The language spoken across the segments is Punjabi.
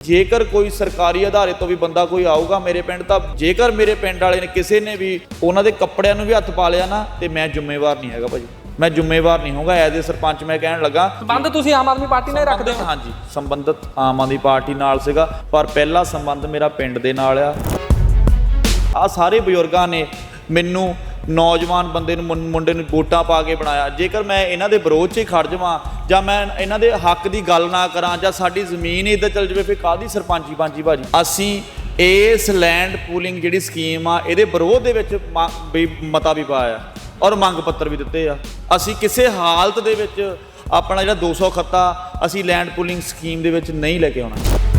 ਜੇਕਰ ਕੋਈ ਸਰਕਾਰੀ ਅਧਾਰੇ ਤੋਂ ਵੀ ਬੰਦਾ ਕੋਈ ਆਊਗਾ ਮੇਰੇ ਪਿੰਡ ਤਾਂ ਜੇਕਰ ਮੇਰੇ ਪਿੰਡ ਵਾਲੇ ਨੇ ਕਿਸੇ ਨੇ ਵੀ ਉਹਨਾਂ ਦੇ ਕੱਪੜਿਆਂ ਨੂੰ ਵੀ ਹੱਥ ਪਾ ਲਿਆ ਨਾ ਤੇ ਮੈਂ ਜ਼ਿੰਮੇਵਾਰ ਨਹੀਂ ਹੈਗਾ ਭਾਜੀ। ਮੈਂ ਜ਼ਿੰਮੇਵਾਰ ਨਹੀਂ ਹੋਊਗਾ ਐਜ਼ ਏ ਸਰਪੰਚ ਮੈਂ ਕਹਿਣ ਲੱਗਾ। ਸੰਬੰਧ ਤੁਸੀਂ ਆਮ ਆਦਮੀ ਪਾਰਟੀ ਨਾਲ ਹੀ ਰੱਖਦੇ ਹੋ? ਹਾਂਜੀ ਸੰਬੰਧਤ ਆਮ ਆਦਮੀ ਪਾਰਟੀ ਨਾਲ ਸੀਗਾ ਪਰ ਪਹਿਲਾ ਸੰਬੰਧ ਮੇਰਾ ਪਿੰਡ ਦੇ ਨਾਲ ਆ। ਆ ਸਾਰੇ ਬਜ਼ੁਰਗਾਂ ਨੇ ਮੈਨੂੰ ਨੌਜਵਾਨ ਬੰਦੇ ਨੂੰ, ਮੁੰ- ਮੁੰਡੇ ਨੂੰ ਵੋਟਾਂ ਪਾ ਕੇ ਬਣਾਇਆ। ਜੇਕਰ ਮੈਂ ਇਹਨਾਂ ਦੇ ਵਿਰੋਧ 'ਚ ਹੀ ਖੜ ਜਾਵਾਂ, ਜਾਂ ਮੈਂ ਇਹਨਾਂ ਦੇ ਹੱਕ ਦੀ ਗੱਲ ਨਾ ਕਰਾਂ, ਜਾਂ ਸਾਡੀ ਜ਼ਮੀਨ ਹੀ ਇੱਧਰ ਚੱਲ ਜਾਵੇ, ਫਿਰ ਕਾਦੀ ਸਰਪੰਚੀ ਪੰਚੀ ਭਾਜੀ? ਅਸੀਂ ਇਸ ਲੈਂਡ ਪੂਲਿੰਗ ਜਿਹੜੀ ਸਕੀਮ ਆ, ਇਹਦੇ ਵਿਰੋਧ ਦੇ ਵਿੱਚ ਮ- ਵੀ ਮਤਾ ਵੀ ਪਾਇਆ ਔਰ ਮੰਗ ਪੱਤਰ ਵੀ ਦਿੱਤੇ ਆ। ਅਸੀਂ ਕਿਸੇ ਹਾਲਤ ਦੇ ਵਿੱਚ ਆਪਣਾ ਜਿਹੜਾ 200 ਖੱਤਾ ਅਸੀਂ ਲੈਂਡ ਪੂਲਿੰਗ ਸਕੀਮ ਦੇ ਵਿੱਚ ਨਹੀਂ ਲੈ ਕੇ ਆਉਣਾ।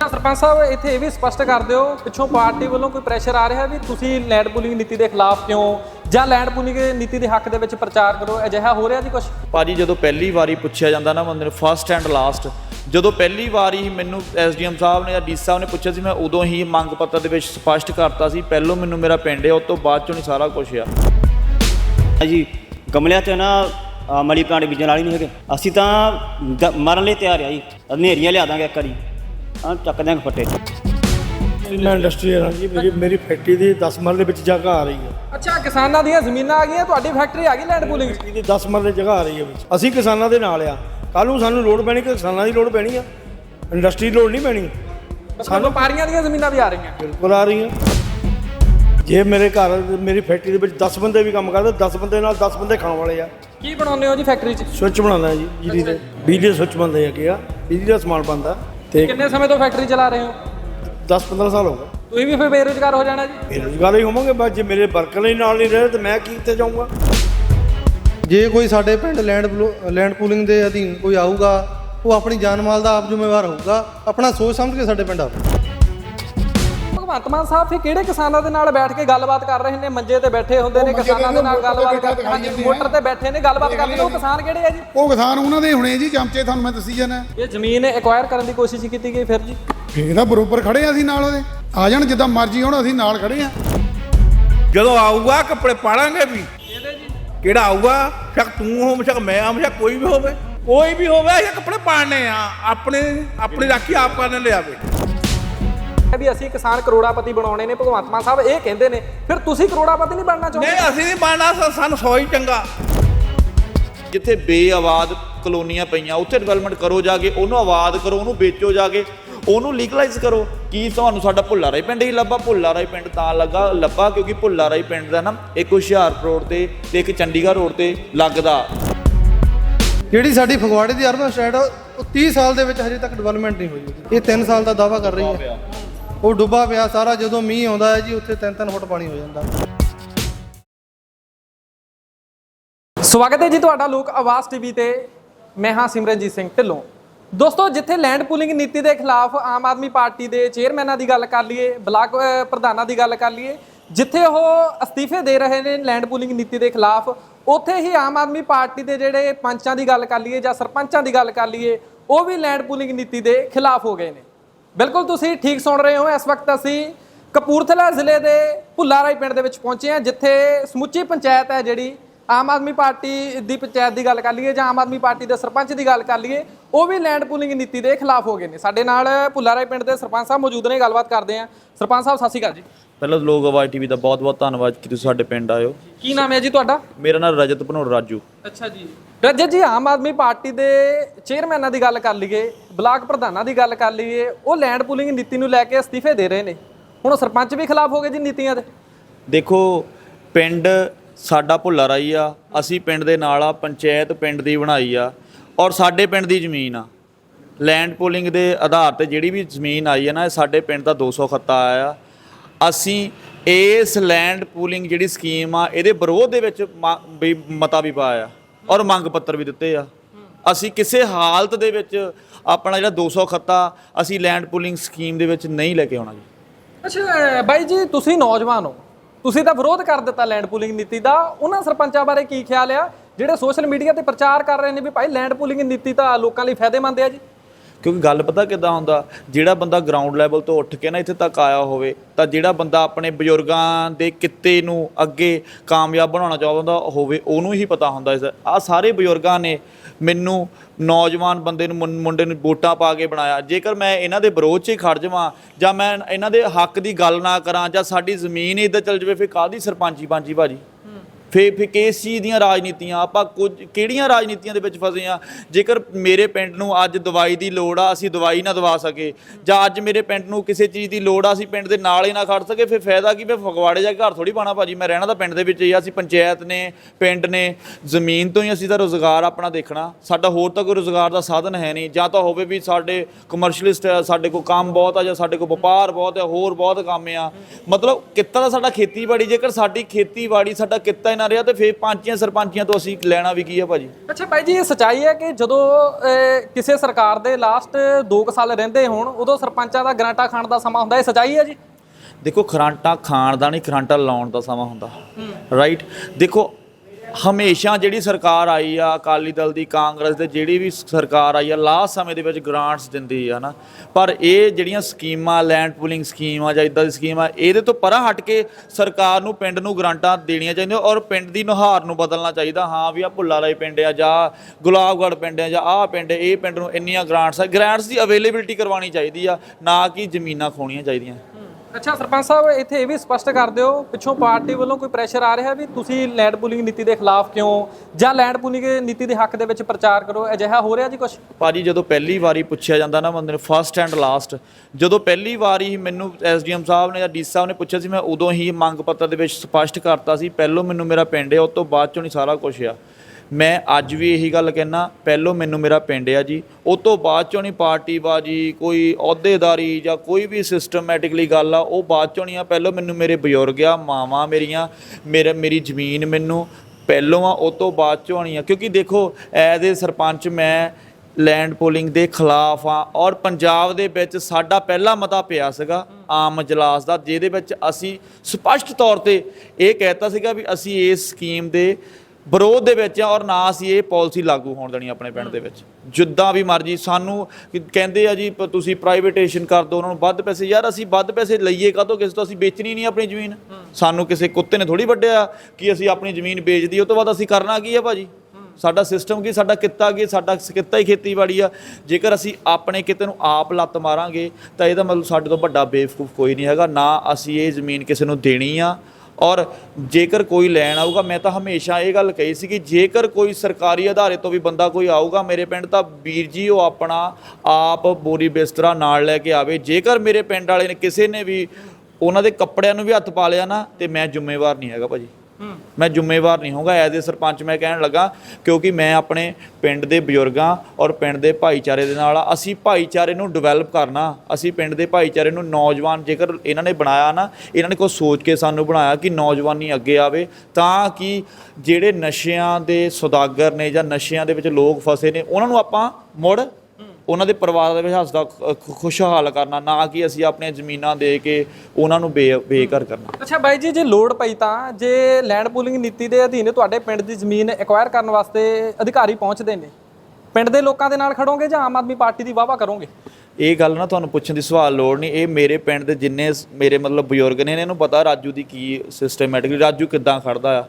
ਸਰਪੰਚ ਸਾਹਿਬ ਇੱਥੇ ਇਹ ਵੀ ਸਪਸ਼ਟ ਕਰ ਦਿਓ ਪਿੱਛੋਂ ਪਾਰਟੀ ਵੱਲੋਂ ਕੋਈ ਪ੍ਰੈਸ਼ਰ ਆ ਰਿਹਾ ਵੀ ਤੁਸੀਂ ਲੈਂਡ ਪੂਲਿੰਗ ਨੀਤੀ ਦੇ ਖਿਲਾਫ ਕਿਉਂ ਜਾਂ ਲੈਂਡ ਪੂਲਿੰਗ ਨੀਤੀ ਦੇ ਹੱਕ ਦੇ ਵਿੱਚ ਪ੍ਰਚਾਰ ਕਰੋ ਅਜਿਹਾ ਹੋ ਰਿਹਾ ਜੀ ਕੁਝ ਭਾਜੀ ਜਦੋਂ ਪਹਿਲੀ ਵਾਰੀ ਪੁੱਛਿਆ ਜਾਂਦਾ ਨਾ ਬੰਦੇ ਨੂੰ ਫਸਟ ਐਂਡ ਲਾਸਟ ਜਦੋਂ ਪਹਿਲੀ ਵਾਰੀ ਹੀ ਮੈਨੂੰ ਐਸਡੀਐਮ ਸਾਹਿਬ ਨੇ ਜਾਂ ਡੀ ਸਾਹਿਬ ਨੇ ਪੁੱਛਿਆ ਸੀ ਮੈਂ ਉਦੋਂ ਹੀ ਮੰਗ ਪੱਤਰ ਦੇ ਵਿੱਚ ਸਪਸ਼ਟ ਕਰਤਾ ਸੀ ਪਹਿਲੋਂ ਮੈਨੂੰ ਮੇਰਾ ਪਿੰਡ ਹੈ ਉਸ ਤੋਂ ਬਾਅਦ ਚੋਂ ਨਹੀਂ ਸਾਰਾ ਕੁਝ ਆ। ਜੀ ਗਮਲਿਆਂ 'ਚ ਨਾ ਮਲੀ ਪਲਾਂਟ ਬੀਜਣ ਵਾਲੀ ਨਹੀਂ ਹੈਗੇ। ਅਸੀਂ ਤਾਂ ਮਰਨ ਲਈ ਤਿਆਰ ਆ ਜੀ ਹਨੇਰੀਆਂ ਲਿਆ ਦਾਂਗੇ ਇੱਕ ਵਾਰੀ। ਹਾਂ ਚੱਕ ਦਿਆਂਗੇ ਫੱਟੇ ਮੈਂ ਇੰਡਸਟਰੀਅਲ ਹਾਂ ਜੀ ਮੇਰੀ ਮੇਰੀ ਫੈਕਟਰੀ ਦੀ 10 ਮਰਲੇ ਵਿੱਚ ਜਗ੍ਹਾ ਆ ਰਹੀ ਹੈ। ਅੱਛਾ ਕਿਸਾਨਾਂ ਦੀਆਂ ਜ਼ਮੀਨਾਂ ਆ ਗਈਆਂ ਤੁਹਾਡੀ ਫੈਕਟਰੀ ਆ ਗਈ ਲੈਂਡ ਪੂਲਿੰਗ ਇਹਦੀ 10 ਮਰਲੇ ਜਗ੍ਹਾ ਆ ਰਹੀ ਹੈ ਵਿੱਚ। ਅਸੀਂ ਕਿਸਾਨਾਂ ਦੇ ਨਾਲ ਆ। ਕੱਲ ਨੂੰ ਸਾਨੂੰ ਲੋੜ ਪੈਣੀ ਕਿ ਕਿਸਾਨਾਂ ਦੀ ਲੋੜ ਪੈਣੀ ਆ। ਇੰਡਸਟਰੀ ਲੋੜ ਨਹੀਂ ਪੈਣੀ। ਸਾਨੂੰ ਵਪਾਰੀਆਂ ਦੀਆਂ ਜ਼ਮੀਨਾਂ ਵੀ ਆ ਰਹੀਆਂ। ਬਿਲਕੁਲ ਆ ਰਹੀਆਂ। ਜੇ ਮੇਰੇ ਘਰ ਮੇਰੀ ਫੈਕਟਰੀ ਦੇ ਵਿੱਚ 10 ਬੰਦੇ ਵੀ ਕੰਮ ਕਰਦੇ 10 ਬੰਦੇ ਨਾਲ 10 ਬੰਦੇ ਖਾਣ ਵਾਲੇ ਆ। ਕੀ ਬਣਾਉਂਦੇ ਹੋ ਜੀ ਫੈਕਟਰੀ 'ਚ? ਸਵਿੱਚ ਬਣਾਉਂਦਾ ਜੀ ਬਿਜਲੀ ਦੇ ਬਿਜਲੀ ਦੇ ਸਵਿੱਚ ਬਣਦੇ ਹੈਗੇ ਆ। ਬਿਜਲੀ ਦਾ ਸਮਾਨ ਬਣਦਾ। ਤੇ ਕਿੰਨੇ ਸਮੇਂ ਤੋਂ ਫੈਕਟਰੀ ਚਲਾ ਰਹੇ ਹੋ? 10 15 ਸਾਲ ਹੋ ਗਏ। ਤੁਸੀਂ ਵੀ ਫਿਰ ਬੇਰੁਜ਼ਗਾਰ ਹੋ ਜਾਣਾ ਜੀ? ਬੇਰੁਜ਼ਗਾਰ ਹੀ ਹੋਵਾਂਗੇ ਬਸ ਜੇ ਮੇਰੇ ਵਰਕਰ ਹੀ ਨਾਲ ਨਹੀਂ ਰਹੇ ਤੇ ਮੈਂ ਕੀ ਕਿੱਥੇ ਜਾਊਂਗਾ? ਜੇ ਕੋਈ ਸਾਡੇ ਪਿੰਡ ਲੈਂਡ ਲੈਂਡ ਪੂਲਿੰਗ ਦੇ ਅਧੀਨ ਕੋਈ ਆਊਗਾ ਉਹ ਆਪਣੀ ਜਾਨ ਮਾਲ ਦਾ ਆਪ ਜ਼ਿੰਮੇਵਾਰ ਹੋਊਗਾ ਆਪਣਾ ਸੋਚ ਸਮਝ ਕੇ ਸਾਡੇ ਪਿੰਡ ਆਵੇ ਭਗਵੰਤ ਮਾਨ ਸਾਹਿਬ ਫਿਰ ਕਿਹੜੇ ਕਿਸਾਨਾਂ ਦੇ ਨਾਲ ਬੈਠ ਕੇ ਗੱਲਬਾਤ ਕਰ ਰਹੇ ਨੇ? ਮੰਜੇ ਤੇ ਬੈਠੇ ਹੁੰਦੇ ਨੇ ਕਿਸਾਨਾਂ ਦੇ ਨਾਲ ਗੱਲਬਾਤ ਮੋਟਰ ਤੇ ਬੈਠੇ ਨੇ ਗੱਲਬਾਤ ਕਰਦੇ ਨੇ। ਉਹ ਕਿਸਾਨ ਕਿਹੜੇ ਆ ਜੀ? ਉਹ ਕਿਸਾਨ ਉਹਨਾਂ ਦੇ ਹੁਣੇ ਜੀ ਚਮਚੇ ਤੁਹਾਨੂੰ ਮੈਂ ਦੱਸੀ ਜਾਣਾ ਇਹ ਜ਼ਮੀਨ ਐਕਵਾਇਰ ਕਰਨ ਦੀ ਕੋਸ਼ਿਸ਼ ਕੀਤੀ ਗਈ ਫਿਰ ਜੀ। ਇਹਦਾ ਬਰੋਬਰ ਖੜੇ ਆ ਅਸੀਂ ਨਾਲ ਉਹਦੇ। ਆ ਜਾਣ ਜਿੱਦਾਂ ਮਰਜ਼ੀ ਹੁਣ ਅਸੀਂ ਨਾਲ ਖੜੇ ਆ। ਜਦੋਂ ਆਊਗਾ ਕੱਪੜੇ ਪਾੜਾਂਗੇ ਵੀ। ਕਿਹੜਾ ਆਊਗਾ? ਸ਼ੱਕ ਤੂੰ ਹੋਵੇਂ ਸ਼ੱਕ ਮੈਂ ਆਵਾਂ ਸ਼ੱਕ ਕੋਈ ਵੀ ਹੋਵੇ। ਕੋਈ ਵੀ ਹੋਵੇ ਇਹ ਕੱਪੜੇ ਪਾੜਨੇ ਆ। ਆਪਣੇ ਆਪਣੀ ਰਾਖੀ ਆਪ ਕਰਨ ਲਈ ਆਵੇ। ਵੀ ਅਸੀਂ ਕਿਸਾਨ ਕਰੋੜਾਪਤੀ ਬਣਾਉਣੇ ਨੇ ਭਗਵੰਤ ਮਾਨ ਸਾਹਿਬ ਇਹ ਕਹਿੰਦੇ ਨੇ ਫਿਰ ਤੁਸੀਂ ਕਰੋੜਾਪਤੀ ਨਹੀਂ ਬਣਨਾ ਚਾਹੁੰਦੇ? ਨਹੀਂ ਅਸੀਂ ਨਹੀਂ ਬਣਨਾ ਸਾਨੂੰ ਸੌ ਹੀ ਚੰਗਾ। ਜਿੱਥੇ ਬੇਆਬਾਦ ਕਲੋਨੀਆਂ ਪਈਆਂ ਉੱਥੇ ਡਿਵੈਲਪਮੈਂਟ ਕਰੋ ਜਾ ਕੇ ਉਹਨੂੰ ਆਬਾਦ ਕਰੋ ਉਹਨੂੰ ਵੇਚੋ ਜਾ ਕੇ ਉਹਨੂੰ ਲੀਗਲਾਈਜ਼ ਕਰੋ। ਕੀ ਤੁਹਾਨੂੰ ਸਾਡਾ ਭੁੱਲਾ ਰਾਈ ਪਿੰਡ ਹੀ ਲੱਭਾ? ਭੁੱਲਾ ਰਾਈ ਪਿੰਡ ਤਾਂ ਲੱਗਾ ਲੱਭਾ ਕਿਉਂਕਿ ਭੁੱਲਾ ਰਾਈ ਪਿੰਡ ਦਾ ਨਾ ਇੱਕ ਹੁਸ਼ਿਆਰਪੁਰ ਰੋਡ ਤੇ ਤੇ ਇੱਕ ਚੰਡੀਗੜ੍ਹ ਰੋਡ ਤੇ ਲੱਗਦਾ। ਜਿਹੜੀ ਸਾਡੀ ਫਗਵਾੜੇ ਦੀ ਅਰਬਨ ਸਟੇਟ ਆ ਉਹ 30 ਸਾਲ ਦੇ ਵਿੱਚ ਹਜੇ ਤੱਕ ਡਿਵੈਲਪਮੈਂਟ ਨਹੀਂ ਹੋਈ। ਇਹ 3 ਸਾਲ ਦਾ ਦਾਵਾ ਕਰ ਰਹੀ ਹੈ। ਉਹ ਡੁੱਬਾ ਪਿਆ ਸਾਰਾ, ਜਦੋਂ ਮੀਂਹ ਆਉਂਦਾ ਹੈ ਜੀ, ਉੱਥੇ 3-3 ਫੁੱਟ ਪਾਣੀ ਹੋ ਜਾਂਦਾ। ਸਵਾਗਤ ਹੈ ਜੀ ਤੁਹਾਡਾ ਲੋਕ ਆਵਾਜ਼ ਟੀਵੀ ਤੇ। ਮੈਂ ਹਾਂ ਸਿਮਰਨਜੀਤ ਸਿੰਘ ਢਿੱਲੋਂ। ਦੋਸਤੋ, ਜਿੱਥੇ ਲੈਂਡ ਪੂਲਿੰਗ ਨੀਤੀ ਦੇ ਖਿਲਾਫ ਆਮ ਆਦਮੀ ਪਾਰਟੀ ਦੇ ਚੇਅਰਮੈਨਾਂ ਦੀ ਗੱਲ ਕਰ ਲਈਏ, ਬਲਾਕ ਪ੍ਰਧਾਨਾਂ ਦੀ ਗੱਲ ਕਰ ਲਈਏ, ਜਿੱਥੇ ਉਹ ਅਸਤੀਫੇ ਦੇ ਰਹੇ ਨੇ ਲੈਂਡ ਪੂਲਿੰਗ ਨੀਤੀ ਦੇ ਖਿਲਾਫ, ਉੱਥੇ ਹੀ ਆਮ ਆਦਮੀ ਪਾਰਟੀ ਦੇ ਜਿਹੜੇ ਪੰਚਾਂ ਦੀ ਗੱਲ ਕਰ ਲਈਏ ਜਾਂ ਸਰਪੰਚਾਂ ਦੀ ਗੱਲ ਕਰ ਲਈਏ, ਉਹ ਵੀ ਲੈਂਡ ਪੂਲਿੰਗ ਨੀਤੀ ਦੇ ਖਿਲਾਫ ਹੋ ਗਏ ਨੇ। ਬਿਲਕੁਲ ਤੁਸੀਂ ਠੀਕ ਸੁਣ ਰਹੇ ਹੋ। ਇਸ ਵਕਤ ਅਸੀਂ ਕਪੂਰਥਲਾ ਜ਼ਿਲ੍ਹੇ ਦੇ ਭੁੱਲਾਰਾਈ ਪਿੰਡ ਦੇ ਵਿੱਚ ਪਹੁੰਚੇ ਹਾਂ, ਜਿੱਥੇ ਸਮੁੱਚੀ ਪੰਚਾਇਤ ਹੈ ਜਿਹੜੀ। ਆਮ ਆਦਮੀ ਪਾਰਟੀ ਦੀ ਪੰਚਾਇਤ ਦੀ ਗੱਲ ਕਰ ਲਈਏ ਜਾਂ ਆਮ ਆਦਮੀ ਪਾਰਟੀ ਦੇ ਸਰਪੰਚ ਦੀ ਗੱਲ ਕਰ ਲਈਏ, ਉਹ ਵੀ ਲੈਂਡ ਪੂਲਿੰਗ ਨੀਤੀ ਦੇ ਖਿਲਾਫ ਹੋ ਗਏ ਨੇ। ਸਾਡੇ ਨਾਲ ਭੁੱਲਾਰਾਈ ਪਿੰਡ ਦੇ ਸਰਪੰਚ ਸਾਹਿਬ ਮੌਜੂਦ ਨੇ, ਗੱਲਬਾਤ ਕਰਦੇ ਹਾਂ। ਸਰਪੰਚ ਸਾਹਿਬ, ਸਤਿ ਸ਼੍ਰੀ ਅਕਾਲ ਜੀ। ਪਹਿਲਾਂ ਲੋਕ ਆਵਾਜ਼ ਟੀਵੀ ਦਾ ਬਹੁਤ ਬਹੁਤ ਧੰਨਵਾਦ ਕਿ ਤੁਸੀਂ ਸਾਡੇ ਪਿੰਡ ਆਇਓ। ਕੀ ਨਾਮ ਹੈ ਜੀ ਤੁਹਾਡਾ? ਮੇਰਾ ਨਾਮ ਰਜਤ ਭਨੋੜ ਰਾਜੂ। ਅੱਛਾ ਜੀ। ਰਜਤ ਜੀ ਆਮ ਆਦਮੀ ਪਾਰਟੀ ਦੇ ਚੇਅਰਮੈਨਾਂ ਦੀ ਗੱਲ ਕਰ ਲਈਏ ਬਲਾਕ ਪ੍ਰਧਾਨਾਂ ਦੀ ਗੱਲ ਕਰ ਲਈਏ ਉਹ ਲੈਂਡ ਪੂਲਿੰਗ ਨੀਤੀ ਨੂੰ ਲੈ ਕੇ ਅਸਤੀਫੇ ਦੇ ਰਹੇ ਨੇ। ਹੁਣ ਉਹ ਸਰਪੰਚ ਵੀ ਖਿਲਾਫ ਹੋ ਗਏ ਜੀ ਨੀਤੀਆਂ ਦੇ। ਦੇਖੋ ਪਿੰਡ ਸਾਡਾ ਭੁੱਲਾ ਰਾਈ ਆ ਅਸੀਂ ਪਿੰਡ ਦੇ ਨਾਲ ਆ ਪੰਚਾਇਤ ਪਿੰਡ ਦੀ ਬਣਾਈ ਆ ਔਰ ਸਾਡੇ ਪਿੰਡ ਦੀ ਜ਼ਮੀਨ ਆ। ਲੈਂਡ ਪੂਲਿੰਗ ਦੇ ਆਧਾਰ ਤੇ ਜਿਹੜੀ ਵੀ ਜ਼ਮੀਨ ਆਈ ਹੈ ਨਾ ਇਹ ਸਾਡੇ ਪਿੰਡ ਦਾ 200 ਖੱਤਾ ਆਇਆ। ਅਸੀਂ ਇਸ ਲੈਂਡ ਪੂਲਿੰਗ ਜਿਹੜੀ ਸਕੀਮ ਆ, ਇਹਦੇ ਵਿਰੋਧ ਦੇ ਵਿੱਚ ਮ- ਵੀ ਮਤਾ ਵੀ ਪਾਇਆ ਔਰ ਮੰਗ ਪੱਤਰ ਵੀ ਦਿੱਤੇ ਆ। ਅਸੀਂ ਕਿਸੇ ਹਾਲਤ ਦੇ ਵਿੱਚ ਆਪਣਾ ਜਿਹੜਾ 200 ਖੱਤਾ ਅਸੀਂ ਲੈਂਡ ਪੂਲਿੰਗ ਸਕੀਮ ਦੇ ਵਿੱਚ ਨਹੀਂ ਲੈ ਕੇ ਆਉਣਾ ਜੀ। ਅੱਛਾ ਬਾਈ ਜੀ, ਤੁਸੀਂ ਨੌਜਵਾਨ ਹੋ। ਤੁਸੀਂ ਤਾਂ ਵਿਰੋਧ ਕਰ ਦਿੱਤਾ ਲੈਂਡ ਪੂਲਿੰਗ ਨੀਤੀ ਦਾ। ਉਹਨਾਂ ਸਰਪੰਚਾਂ ਬਾਰੇ ਕੀ ਖਿਆਲ ਆ? ਜਿਹੜੇ ਸੋਸ਼ਲ ਮੀਡੀਆ ਤੇ ਪ੍ਰਚਾਰ ਕਰ ਰਹੇ ਨੇ ਵੀ ਭਾਈ ਲੈਂਡ ਪੂਲਿੰਗ ਨੀਤੀ ਤਾਂ ਲੋਕਾਂ ਲਈ ਫਾਇਦੇਮੰਦ ਹੈ ਜੀ। ਕਿਉਂਕਿ ਗੱਲ ਪਤਾ ਕਿਦਾਂ ਹੁੰਦਾ? ਜਿਹੜਾ ਬੰਦਾ ਗਰਾਊਂਡ ਲੈਵਲ ਤੋਂ ਉੱਠ ਕੇ ਨਾ ਇੱਥੇ ਤੱਕ ਆਇਆ ਹੋਵੇ, ਤਾਂ ਜਿਹੜਾ ਬੰਦਾ ਆਪਣੇ ਬਜ਼ੁਰਗਾਂ ਦੇ ਕਿੱਤੇ ਨੂੰ ਅੱਗੇ ਕਾਮਯਾਬ ਬਣਾਉਣਾ ਚਾਹੁੰਦਾ ਹੋਵੇ ਉਹਨੂੰ ਹੀ ਪਤਾ ਹੁੰਦਾ ਇਸ ਆ ਸਾਰੇ ਬਜ਼ੁਰਗਾਂ ਨੇ ਮੈਨੂੰ ਨੌਜਵਾਨ ਬੰਦੇ ਨੂੰ, ਮੁੰ- ਮੁੰਡੇ ਨੂੰ ਵੋਟਾਂ ਪਾ ਕੇ ਬਣਾਇਆ। ਜੇਕਰ ਮੈਂ ਇਹਨਾਂ ਦੇ ਵਿਰੋਧ 'ਚ ਹੀ ਖੜ ਜਾਵਾਂ, ਜਾਂ ਮੈਂ ਇਹਨਾਂ ਦੇ ਹੱਕ ਦੀ ਗੱਲ ਨਾ ਕਰਾਂ, ਜਾਂ ਸਾਡੀ ਜ਼ਮੀਨ ਹੀ ਇੱਧਰ ਚੱਲ ਜਾਵੇ, ਫਿਰ ਕਾਹਦੀ ਸਰਪੰਚੀ ਪੰਚੀ ਭਾਜੀ? ਫੇ ਫੇ ਕਿਸ ਚੀਜ਼ ਦੀਆਂ ਰਾਜਨੀਤੀਆਂ, ਆਪਾਂ ਕੁਝ ਕਿਹੜੀਆਂ ਰਾਜਨੀਤੀਆਂ ਦੇ ਵਿੱਚ ਫਸੇ ਆ ਜੇਕਰ ਮੇਰੇ ਪਿੰਡ ਨੂੰ ਅੱਜ ਦਵਾਈ ਦੀ ਲੋੜ ਆ, ਅਸੀਂ ਦਵਾਈ ਨਾ ਦਵਾ ਸਕੇ ਜਾਂ ਅੱਜ ਮੇਰੇ ਪਿੰਡ ਨੂੰ ਕਿਸੇ ਚੀਜ਼ ਦੀ ਲੋੜ ਆ, ਅਸੀਂ ਪਿੰਡ ਦੇ ਨਾਲ ਹੀ ਨਾ ਖੜ ਸਕੇ, ਫਿਰ ਫਾਇਦਾ ਕੀ? ਮੈਂ ਫਗਵਾੜੇ ਜਾ ਕੇ ਘਰ ਥੋੜੀ ਪਾਣਾ ਭਾਜੀ। ਮੈਂ ਰਹਿਣਾ ਤਾਂ ਪਿੰਡ ਦੇ ਵਿੱਚ ਹੀ ਆ, ਅਸੀਂ ਪੰਚਾਇਤ ਨੇ, ਪਿੰਡ ਨੇ, ਜ਼ਮੀਨ ਤੋਂ ਹੀ ਅਸੀਂ ਤਾਂ ਰੋਜ਼ਗਾਰ ਆਪਣਾ ਦੇਖਣਾ। ਸਾਡਾ ਹੋਰ ਤਾਂ ਕੋਈ ਰੋਜ਼ਗਾਰ ਦਾ ਸਾਧਨ ਹੈ ਨਹੀਂ। ਜਾਂ ਤਾਂ ਹੋਵੇ ਵੀ ਸਾਡੇ ਕਮਰਸ਼ੀਅਲਿਸਟ ਸਾਡੇ ਕੋਲ ਕੰਮ ਬਹੁਤ ਆ ਜਾਂ ਸਾਡੇ ਕੋਲ ਵਪਾਰ ਬਹੁਤ ਹੈ ਹੋਰ ਬਹੁਤ ਕੰਮ ਆ। ਮਤਲਬ ਕਿੱਤਾ ਦਾ ਸਾਡਾ ਖੇਤੀਬਾੜੀ, ਜੇਕਰ ਸਾਡੀ ਖੇਤੀਬਾੜੀ, ਸਾਡਾ ਕਿੱਤਾ ਹੀ ਨਾ ਰਿਹਾ ਤੇ ਫੇਰ ਪੰਚੀਆਂ ਸਰਪੰਚੀਆਂ ਤੋਂ ਅਸੀਂ ਲੈਣਾ ਵੀ ਕੀ ਆ ਭਾਜੀ? ਅੱਛਾ ਭਾਈ ਜੀ ਇਹ ਸਚਾਈ ਹੈ ਕਿ ਜਦੋਂ ਅਹ, ਕਿਸੇ ਸਰਕਾਰ ਦੇ ਲਾਸਟ 2 ਸਾਲ ਰਹਿੰਦੇ ਹੋਣ ਉਦੋਂ ਸਰਪੰਚਾਂ ਦਾ ਗਰਾਂਟਾ ਖਾਣ ਦਾ ਸਮਾਂ ਹੁੰਦਾ ਇਹ ਸਚਾਈ ਹੈ ਜੀ? ਦੇਖੋ ਖਰਾਂਟਾ ਖਾਣ ਦਾ ਨਹੀਂ ਖਰਾਂਟਾ ਲਾਉਣ ਦਾ ਸਮਾਂ ਹੁੰਦਾ। ਰਾਈਟ ਦੇਖੋ ਹਮੇਸ਼ਾ ਜਿਹੜੀ ਸਰਕਾਰ ਆਈ ਆ, ਅਕਾਲੀ ਦਲ ਦੀ, ਕਾਂਗਰਸ ਦੇ, ਜਿਹੜੀ ਵੀ ਸਰਕਾਰ ਆਈ ਆ, ਲਾਸਟ ਸਮੇਂ ਦੇ ਵਿੱਚ ਗ੍ਰਾਂਟਸ ਦਿੰਦੀ ਆ ਨਾ। ਪਰ ਇਹ ਜਿਹੜੀਆਂ ਸਕੀਮਾਂ ਲੈਂਡ ਪੂਲਿੰਗ ਸਕੀਮ ਆ ਜਾਂ ਇਦਾਂ ਦੀ ਸਕੀਮ ਆ ਇਹਦੇ ਤੋਂ ਪਰਾਂ ਹਟ ਕੇ ਸਰਕਾਰ ਨੂੰ, ਪਿੰਡ ਨੂੰ ਗ੍ਰਾਂਟਾਂ ਦੇਣੀਆਂ ਚਾਹੀਦੀਆਂ ਔਰ ਪਿੰਡ ਦੀ ਨੁਹਾਰ ਨੂੰ ਬਦਲਣਾ ਚਾਹੀਦਾ। ਹਾਂ ਵੀ ਆ ਭੁੱਲਾ ਰਾਈ ਪਿੰਡ ਆ ਜਾਂ ਗੁਲਾਬਗੜ੍ਹ ਪਿੰਡ ਆ ਜਾਂ ਆਹ ਪਿੰਡ ਇਹ ਪਿੰਡ ਨੂੰ ਇੰਨੀਆਂ ਗ੍ਰਾਂਟਸ ਆ। ਗ੍ਰਾਂਟਸ ਦੀ ਅਵੇਲੇਬਿਲਟੀ ਕਰਵਾਉਣੀ ਚਾਹੀਦੀ ਆ, ਨਾ ਕਿ ਜ਼ਮੀਨਾਂ ਖੋਣੀਆਂ ਚਾਹੀਦੀਆਂ। ਅੱਛਾ, ਸਰਪੰਚ ਸਾਹਿਬ, ਇੱਥੇ ਇਹ ਵੀ ਸਪਸ਼ਟ ਕਰ ਦਿਓ, ਪਿੱਛੋਂ ਪਾਰਟੀ ਵੱਲੋਂ ਕੋਈ ਪ੍ਰੈਸ਼ਰ ਆ ਰਿਹਾ ਵੀ ਤੁਸੀਂ ਲੈਂਡ ਪੂਲਿੰਗ ਨੀਤੀ ਦੇ ਖਿਲਾਫ ਕਿਉਂ, ਜਾਂ ਲੈਂਡ ਪੂਲਿੰਗ ਨੀਤੀ ਦੇ ਹੱਕ ਦੇ ਵਿੱਚ ਪ੍ਰਚਾਰ ਕਰੋ, ਅਜਿਹਾ ਹੋ ਰਿਹਾ ਜੀ ਕੁਝ ਭਾਜੀ, ਜਦੋਂ ਪਹਿਲੀ ਵਾਰੀ ਪੁੱਛਿਆ ਜਾਂਦਾ ਨਾ ਬੰਦੇ ਨੂੰ ਫਸਟ ਐਂਡ ਲਾਸਟ ਜਦੋਂ ਪਹਿਲੀ ਵਾਰੀ ਹੀ ਮੈਨੂੰ ਐਸਡੀਐਮ ਸਾਹਿਬ ਨੇ ਜਾਂ ਡੀ ਸਾਹਿਬ ਨੇ ਪੁੱਛਿਆ ਸੀ, ਮੈਂ ਉਦੋਂ ਹੀ ਮੰਗ ਪੱਤਰ ਦੇ ਵਿੱਚ ਸਪਸ਼ਟ ਕਰਤਾ ਸੀ, ਪਹਿਲੋਂ ਮੈਨੂੰ ਮੇਰਾ ਪਿੰਡ ਹੈ, ਉਸ ਤੋਂ ਬਾਅਦ ਚੋਂ ਨਹੀਂ ਸਾਰਾ ਕੁਝ ਆ। ਮੈਂ ਅੱਜ ਵੀ ਇਹੀ ਗੱਲ ਕਹਿਣਾ ਪਹਿਲੋਂ ਮੈਨੂੰ ਮੇਰਾ ਪਿੰਡ ਆ ਜੀ ਉਸ ਤੋਂ ਬਾਅਦ ਚੋਂ ਨਹੀਂ ਪਾਰਟੀਬਾਜੀ ਕੋਈ ਅਹੁਦੇਦਾਰੀ ਜਾਂ ਕੋਈ ਵੀ ਸਿਸਟਮੈਟਿਕਲੀ ਗੱਲ ਆ, ਉਹ ਬਾਅਦ ਚੋਂ ਨਹੀਂ ਆ, ਪਹਿਲੋਂ ਮੈਨੂੰ ਮੇਰੇ ਬਜ਼ੁਰਗ ਆ, ਮਾਵਾਂ ਮੇਰੀਆਂ, ਮੇਰੇ, ਮੇਰੀ ਜ਼ਮੀਨ ਮੈਨੂੰ, ਪਹਿਲੋਂ ਆ, ਉਹ ਤੋਂ ਬਾਅਦ ਚੋਂ ਆਉਣੀ ਆ, ਕਿਉਂਕਿ ਦੇਖੋ, ਐਜ਼ ਏ ਸਰਪੰਚ ਮੈਂ ਲੈਂਡ ਪੋਲਿੰਗ ਦੇ ਖਿਲਾਫ ਆ, ਔਰ ਪੰਜਾਬ ਦੇ ਵਿੱਚ ਸਾਡਾ ਪਹਿਲਾ ਮਤਾ ਪਿਆ ਸੀਗਾ, ਆਮ ਇਜਲਾਸ ਦਾ, ਜਿਹਦੇ ਵਿੱਚ ਅਸੀਂ ਸਪਸ਼ਟ ਤੌਰ ਤੇ ਇਹ ਕਹਿਤਾ ਸੀਗਾ ਵੀ ਅਸੀਂ ਇਸ ਸਕੀਮ ਦੇ ਵਿਰੋਧ ਦੇ ਵਿੱਚ ਆ ਔਰ ਨਾ ਅਸੀਂ ਇਹ ਪਾਲਿਸੀ ਲਾਗੂ ਹੋਣ ਦੇਣੀ ਆਪਣੇ ਪਿੰਡ ਦੇ ਵਿੱਚ। ਜਿੱਦਾਂ ਵੀ ਮਰਜ਼ੀ ਸਾਨੂੰ ਕਿ- ਕਹਿੰਦੇ ਆ ਜੀ, ਪ- ਤੁਸੀਂ ਪ੍ਰਾਈਵੇਟੇਸ਼ਨ ਕਰ ਦਿਓ ਉਹਨਾਂ ਨੂੰ ਵੱਧ ਪੈਸੇ। ਯਾਰ ਅਸੀਂ ਵੱਧ ਪੈਸੇ ਲਈਏ ਕਾਹਤੋਂ? ਕਿਸੇ ਤੋਂ ਅਸੀਂ ਵੇਚਣੀ ਨਹੀਂ ਆਪਣੀ ਜ਼ਮੀਨ। ਸਾਨੂੰ ਕਿਸੇ ਕੁੱਤੇ ਨੇ ਥੋੜੀ ਵੱਢਿਆ ਕਿ ਅਸੀਂ ਆਪਣੀ ਜ਼ਮੀਨ ਵੇਚ ਦਈਏ। ਉਹ ਤੋਂ ਬਾਅਦ ਅਸੀਂ ਕਰਨਾ ਕੀ ਆ ਭਾਜੀ? ਸਾਡਾ ਸਿਸਟਮ ਕੀ, ਸਾਡਾ ਕਿੱਤਾ ਕੀ? ਸਾਡਾ ਕਿੱਤਾ ਹੀ ਖੇਤੀਬਾੜੀ ਆ। ਜੇਕਰ ਅਸੀਂ ਆਪਣੇ ਕਿਤੇ ਨੂੰ ਆਪ ਲੱਤ ਮਾਰਾਂਗੇ, ਤਾਂ ਇਹਦਾ ਮਤਲਬ ਸਾਡੇ ਤੋਂ ਵੱਡਾ ਬੇਵਕੂਫ ਕੋਈ ਨਹੀਂ ਹੈਗਾ। ਨਾ ਅਸੀਂ ਇਹ ਜ਼ਮੀਨ ਕਿਸੇ ਨੂੰ ਦੇਣੀ ਆ ਔਰ ਜੇਕਰ ਕੋਈ ਲੈਣ ਆਊਗਾ, ਮੈਂ ਤਾਂ ਹਮੇਸ਼ਾ ਇਹ ਗੱਲ ਕਹੀ ਸੀ ਕਿ ਜੇਕਰ ਕੋਈ ਸਰਕਾਰੀ ਅਧਾਰੇ ਤੋਂ ਵੀ ਬੰਦਾ ਕੋਈ ਆਊਗਾ ਮੇਰੇ ਪਿੰਡ, ਤਾਂ ਵੀਰ ਜੀ ਉਹ ਆਪਣਾ ਆਪ ਬੋਰੀ ਬਿਸਤਰਾ ਨਾਲ ਲੈ ਕੇ ਆਵੇ। ਜੇਕਰ ਮੇਰੇ ਪਿੰਡ ਵਾਲੇ ਨੇ ਕਿਸੇ ਨੇ ਵੀ ਉਹਨਾਂ ਦੇ ਕੱਪੜਿਆਂ ਨੂੰ ਵੀ ਹੱਥ ਪਾ ਲਿਆ ਨਾ, ਤੇ ਮੈਂ ਜ਼ਿੰਮੇਵਾਰ ਨਹੀਂ ਹੈਗਾ ਭਾਜੀ। ਮੈਂ ਜ਼ਿੰਮੇਵਾਰ ਨਹੀਂ ਹੋਊਗਾ ਐਜ਼ ਏ ਸਰਪੰਚ ਮੈਂ ਕਹਿਣ ਲੱਗਾ, ਕਿਉਂਕਿ ਮੈਂ ਆਪਣੇ ਪਿੰਡ ਦੇ ਬਜ਼ੁਰਗਾਂ ਔਰ ਪਿੰਡ ਦੇ ਭਾਈਚਾਰੇ ਦੇ ਨਾਲ ਅਸੀਂ ਭਾਈਚਾਰੇ ਨੂੰ ਡਿਵੈਲਪ ਕਰਨਾ, ਅਸੀਂ ਪਿੰਡ ਦੇ ਭਾਈਚਾਰੇ ਨੂੰ ਨੌਜਵਾਨ ਜੇਕਰ ਇਹਨਾਂ ਨੇ ਬਣਾਇਆ ਨਾ, ਇਹਨਾਂ ਨੇ ਕੁਝ ਸੋਚ ਕੇ ਸਾਨੂੰ ਬਣਾਇਆ ਕਿ ਨੌਜਵਾਨੀ ਅੱਗੇ ਆਵੇ, ਤਾਂ ਕਿ ਜਿਹੜੇ ਨਸ਼ਿਆਂ ਦੇ ਸੌਦਾਗਰ ਨੇ ਜਾਂ ਨਸ਼ਿਆਂ ਦੇ ਵਿੱਚ ਲੋਕ ਫਸੇ ਨੇ, ਉਹਨਾਂ ਨੂੰ ਆਪਾਂ ਮੁੜ ਉਹਨਾਂ ਦੇ ਪਰਿਵਾਰ ਦੇ ਵਿੱਚ ਹੱਸਦਾ ਖੁਸ਼ਹਾਲ ਕਰਨਾ ਨਾ ਕਿ ਅਸੀਂ ਆਪਣੀਆਂ ਜ਼ਮੀਨਾਂ ਦੇ ਕੇ ਉਹਨਾਂ ਨੂੰ ਬੇ ਬੇਘਰ ਕਰਨਾ। ਅੱਛਾ ਬਾਈ ਜੀ ਜੇ ਲੋੜ ਪਈ ਤਾਂ ਜੇ ਲੈਂਡ ਪੂਲਿੰਗ ਨੀਤੀ ਦੇ ਅਧੀਨ ਤੁਹਾਡੇ ਪਿੰਡ ਦੀ ਜ਼ਮੀਨ ਐਕਵਾਇਰ ਕਰਨ ਵਾਸਤੇ ਅਧਿਕਾਰੀ ਪਹੁੰਚਦੇ ਨੇ ਪਿੰਡ ਦੇ ਲੋਕਾਂ ਦੇ ਨਾਲ ਖੜੋਗੇ ਜਾਂ ਆਮ ਆਦਮੀ ਪਾਰਟੀ ਦੀ ਵਾਹਵਾ ਕਰੋਗੇ? ਇਹ ਗੱਲ ਨਾ ਤੁਹਾਨੂੰ ਪੁੱਛਣ ਦੀ ਸਵਾਲ ਲੋੜ ਨਹੀਂ ਇਹ ਮੇਰੇ ਪਿੰਡ ਦੇ ਜਿੰਨੇ ਮੇਰੇ ਮਤਲਬ ਬਜ਼ੁਰਗ ਨੇ ਇਹਨਾਂ ਨੂੰ ਪਤਾ ਰਾਜੂ ਦੀ ਕੀ ਸਿਸਟਮੈਟਿਕ ਰਾਜੂ ਕਿੱਦਾਂ ਖੜਦਾ ਆ।